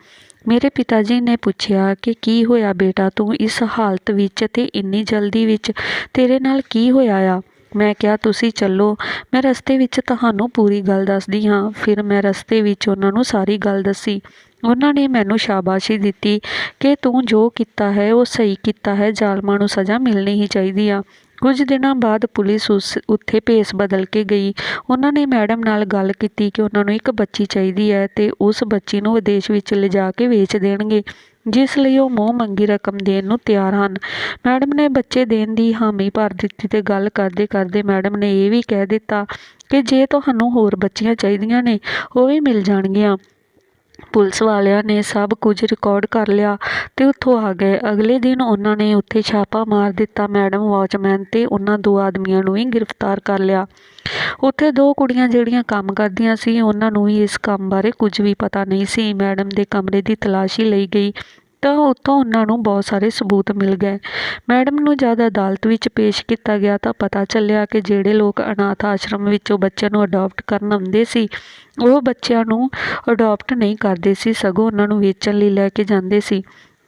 ਮੇਰੇ ਪਿਤਾ ਜੀ ਨੇ ਪੁੱਛਿਆ ਕਿ ਕੀ ਹੋਇਆ ਬੇਟਾ, ਤੂੰ ਇਸ ਹਾਲਤ ਵਿੱਚ ਤੇ ਇੰਨੀ ਜਲਦੀ ਵਿੱਚ ਤੇਰੇ ਨਾਲ ਕੀ ਹੋਇਆ ਆ? ਮੈਂ ਕਿਹਾ, ਤੁਸੀਂ ਚੱਲੋ। ਮੈਂ ਰਸਤੇ ਵਿੱਚ ਤੁਹਾਨੂੰ ਪੂਰੀ ਗੱਲ ਦੱਸਦੀ ਹਾਂ। ਫਿਰ ਮੈਂ ਰਸਤੇ ਵਿੱਚ ਉਹਨਾਂ ਨੂੰ ਸਾਰੀ ਗੱਲ ਦੱਸੀ। ਉਹਨਾਂ ਨੇ ਮੈਨੂੰ ਸ਼ਾਬਾਸ਼ੀ ਦਿੱਤੀ ਕਿ ਤੂੰ ਜੋ ਕੀਤਾ ਹੈ, ਉਹ ਸਹੀ ਕੀਤਾ ਹੈ। ਜ਼ਾਲਮਾਂ ਨੂੰ ਸਜ਼ਾ ਮਿਲਣੀ ਹੀ ਚਾਹੀਦੀ ਆ। ਕੁਝ ਦਿਨਾਂ ਬਾਅਦ ਪੁਲਿਸ ਉਸ ਉੱਥੇ ਭੇਸ ਬਦਲ ਕੇ ਗਈ। ਉਹਨਾਂ ਨੇ ਮੈਡਮ ਨਾਲ ਗੱਲ ਕੀਤੀ ਕਿ ਉਹਨਾਂ ਨੂੰ ਇੱਕ ਬੱਚੀ ਚਾਹੀਦੀ ਹੈ ਤੇ ਉਸ ਬੱਚੀ ਨੂੰ ਵਿਦੇਸ਼ ਵਿੱਚ ਲਿਜਾ ਕੇ ਵੇਚ ਦੇਣਗੇ। ਜਿਸ ਲਈ ਉਹ ਮੂੰਹ ਮੰਗੀ ਰਕਮ ਦੇਣ ਨੂੰ ਤਿਆਰ ਹਨ। ਮੈਡਮ ਨੇ ਬੱਚੇ ਦੇਣ ਦੀ ਹਾਮੀ ਭਰ ਦਿੱਤੀ ਤੇ ਗੱਲ ਕਰਦੇ ਕਰਦੇ ਮੈਡਮ ਨੇ ਇਹ ਵੀ ਕਹਿ ਦਿੱਤਾ ਕਿ ਜੇ ਤੁਹਾਨੂੰ ਹੋਰ ਬੱਚੀਆਂ ਚਾਹੀਦੀਆਂ ਨੇ, ਉਹ ਵੀ ਮਿਲ ਜਾਣਗੀਆਂ। ਪੁਲਿਸ ਵਾਲਿਆਂ ਨੇ ਸਭ ਕੁਝ ਰਿਕਾਰਡ ਕਰ ਲਿਆ ਅਤੇ ਉੱਥੋਂ ਆ ਗਏ। ਅਗਲੇ ਦਿਨ ਉਹਨਾਂ ਨੇ ਉੱਥੇ ਛਾਪਾ ਮਾਰ ਦਿੱਤਾ ਮੈਡਮ, ਵਾਚਮੈਨ ਅਤੇ ਉਹਨਾਂ ਦੋ ਆਦਮੀਆਂ ਨੂੰ ਵੀ ਗ੍ਰਿਫਤਾਰ ਕਰ ਲਿਆ। ਉੱਥੇ ਦੋ ਕੁੜੀਆਂ ਜਿਹੜੀਆਂ ਕੰਮ ਕਰਦੀਆਂ ਸੀ, ਉਹਨਾਂ ਨੂੰ ਵੀ ਇਸ ਕੰਮ ਬਾਰੇ ਕੁਝ ਵੀ ਪਤਾ ਨਹੀਂ ਸੀ। ਮੈਡਮ ਦੇ ਕਮਰੇ ਦੀ ਤਲਾਸ਼ੀ ਲਈ ਗਈ। ਤਾਂ ਉੱਥੋਂ ਉਹਨਾਂ ਨੂੰ ਬਹੁਤ ਸਾਰੇ ਸਬੂਤ ਮਿਲ ਗਏ। ਮੈਡਮ ਨੂੰ ਜਦ ਅਦਾਲਤ ਵਿੱਚ ਪੇਸ਼ ਕੀਤਾ ਗਿਆ ਤਾਂ ਪਤਾ ਚੱਲਿਆ ਕਿ ਜਿਹੜੇ ਲੋਕ ਅਨਾਥ ਆਸ਼ਰਮ ਵਿੱਚੋਂ ਬੱਚਿਆਂ ਨੂੰ ਅਡਾਪਟ ਕਰਨ ਆਉਂਦੇ ਸੀ, ਉਹ ਬੱਚਿਆਂ ਨੂੰ ਅਡਾਪਟ ਨਹੀਂ ਕਰਦੇ ਸੀ, ਸਗੋਂ ਉਹਨਾਂ ਨੂੰ ਵੇਚਣ ਲਈ ਲੈ ਕੇ ਜਾਂਦੇ ਸੀ।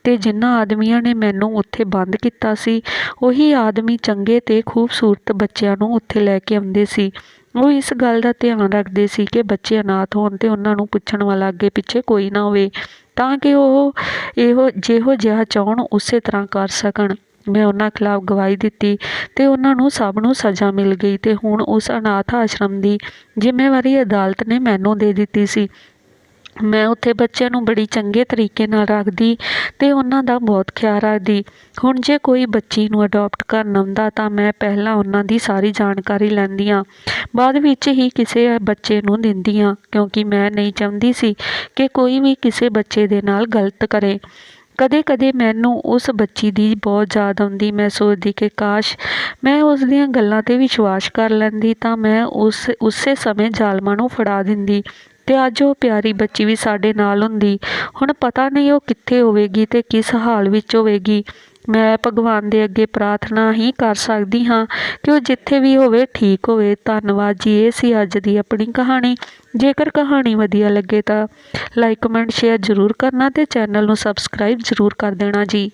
ਤੇ ਜਿਨ੍ਹਾਂ ਆਦਮੀਆਂ ਨੇ ਮੈਨੂੰ ਉੱਥੇ ਬੰਦ ਕੀਤਾ ਸੀ, ਉਹੀ ਆਦਮੀ ਚੰਗੇ ਤੇ ਖੂਬਸੂਰਤ ਬੱਚਿਆਂ ਨੂੰ ਉੱਥੇ ਲੈ ਕੇ ਆਉਂਦੇ ਸੀ। ਉਹ ਇਸ ਗੱਲ ਦਾ ਧਿਆਨ ਰੱਖਦੇ ਸੀ ਕਿ ਬੱਚੇ ਅਨਾਥ ਹੋਣ ਤੇ ਉਹਨਾਂ ਨੂੰ ਪੁੱਛਣ ਵਾਲਾ ਅੱਗੇ ਪਿੱਛੇ ਕੋਈ ਨਾ ਹੋਵੇ। ਤਾਂ ਕਿ ਉਹ ਇਹੋ ਜਿਹੋ ਜਿਹਾ ਚਾਹਣ ਉਸੇ ਤਰ੍ਹਾਂ ਕਰ ਸਕਣ। ਮੈਂ ਉਹਨਾਂ ਖਿਲਾਫ ਗਵਾਹੀ ਦਿੱਤੀ ਤੇ ਉਹਨਾਂ ਨੂੰ ਸਭ ਨੂੰ ਸਜ਼ਾ ਮਿਲ ਗਈ ਤੇ ਹੁਣ ਉਸ ਅਨਾਥ ਆਸ਼ਰਮ ਦੀ ਜ਼ਿੰਮੇਵਾਰੀ ਅਦਾਲਤ ਨੇ ਮੈਨੂੰ ਦੇ ਦਿੱਤੀ ਸੀ। ਮੈਂ ਉੱਥੇ ਬੱਚਿਆਂ ਨੂੰ ਬੜੀ ਚੰਗੇ ਤਰੀਕੇ ਨਾਲ ਰੱਖਦੀ ਤੇ ਉਹਨਾਂ ਦਾ ਬਹੁਤ ਖਿਆਲ ਰੱਖਦੀ। ਹੁਣ ਜੇ ਕੋਈ ਬੱਚੀ ਨੂੰ ਅਡਾਪਟ ਕਰਨ ਆਉਂਦਾ ਤਾਂ ਮੈਂ ਪਹਿਲਾਂ ਉਹਨਾਂ ਦੀ ਸਾਰੀ ਜਾਣਕਾਰੀ ਲੈਂਦੀ ਹਾਂ ਬਾਅਦ ਵਿੱਚ ਹੀ ਕਿਸੇ ਬੱਚੇ ਨੂੰ ਦਿੰਦੀ ਹਾਂ ਕਿਉਂਕਿ ਮੈਂ ਨਹੀਂ ਚਾਹੁੰਦੀ ਸੀ ਕਿ ਕੋਈ ਵੀ ਕਿਸੇ ਬੱਚੇ ਦੇ ਨਾਲ ਗਲਤ ਕਰੇ। ਕਦੇ ਕਦੇ ਮੈਨੂੰ ਉਸ ਬੱਚੀ ਦੀ ਬਹੁਤ ਯਾਦ ਆਉਂਦੀ, ਮੈਂ ਸੋਚਦੀ ਕਿ ਕਾਸ਼ ਮੈਂ ਉਸ ਦੀਆਂ ਗੱਲਾਂ ਤੇ ਵਿਸ਼ਵਾਸ ਕਰ ਲੈਂਦੀ ਤਾਂ ਮੈਂ ਉਸ, ਉਸੇ ਸਮੇਂ ਜ਼ਾਲਮਾਂ ਨੂੰ ਫੜਾ ਦਿੰਦੀ। ਤੇ ਅੱਜ ਉਹ ਪਿਆਰੀ ਬੱਚੀ ਵੀ ਸਾਡੇ ਨਾਲ ਹੁੰਦੀ। ਹੁਣ ਪਤਾ ਨਹੀਂ ਉਹ ਕਿੱਥੇ ਹੋਵੇਗੀ ਤੇ ਕਿਸ ਹਾਲ ਵਿੱਚ ਹੋਵੇਗੀ। ਮੈਂ ਭਗਵਾਨ ਦੇ ਅੱਗੇ ਪ੍ਰਾਰਥਨਾ ਹੀ ਕਰ ਸਕਦੀ ਹਾਂ ਕਿ ਉਹ ਜਿੱਥੇ ਵੀ ਹੋਵੇ ਠੀਕ ਹੋਵੇ। ਧੰਨਵਾਦ ਜੀ, ਇਹ ਸੀ ਅੱਜ ਦੀ ਆਪਣੀ ਕਹਾਣੀ। ਜੇਕਰ ਕਹਾਣੀ ਵਧੀਆ ਲੱਗੇ ਤਾਂ ਲਾਈਕ ਕਮੈਂਟ ਸ਼ੇਅਰ ਜ਼ਰੂਰ ਕਰਨਾ ਤੇ ਚੈਨਲ ਨੂੰ ਸਬਸਕ੍ਰਾਈਬ ਜ਼ਰੂਰ ਕਰ ਦੇਣਾ ਜੀ।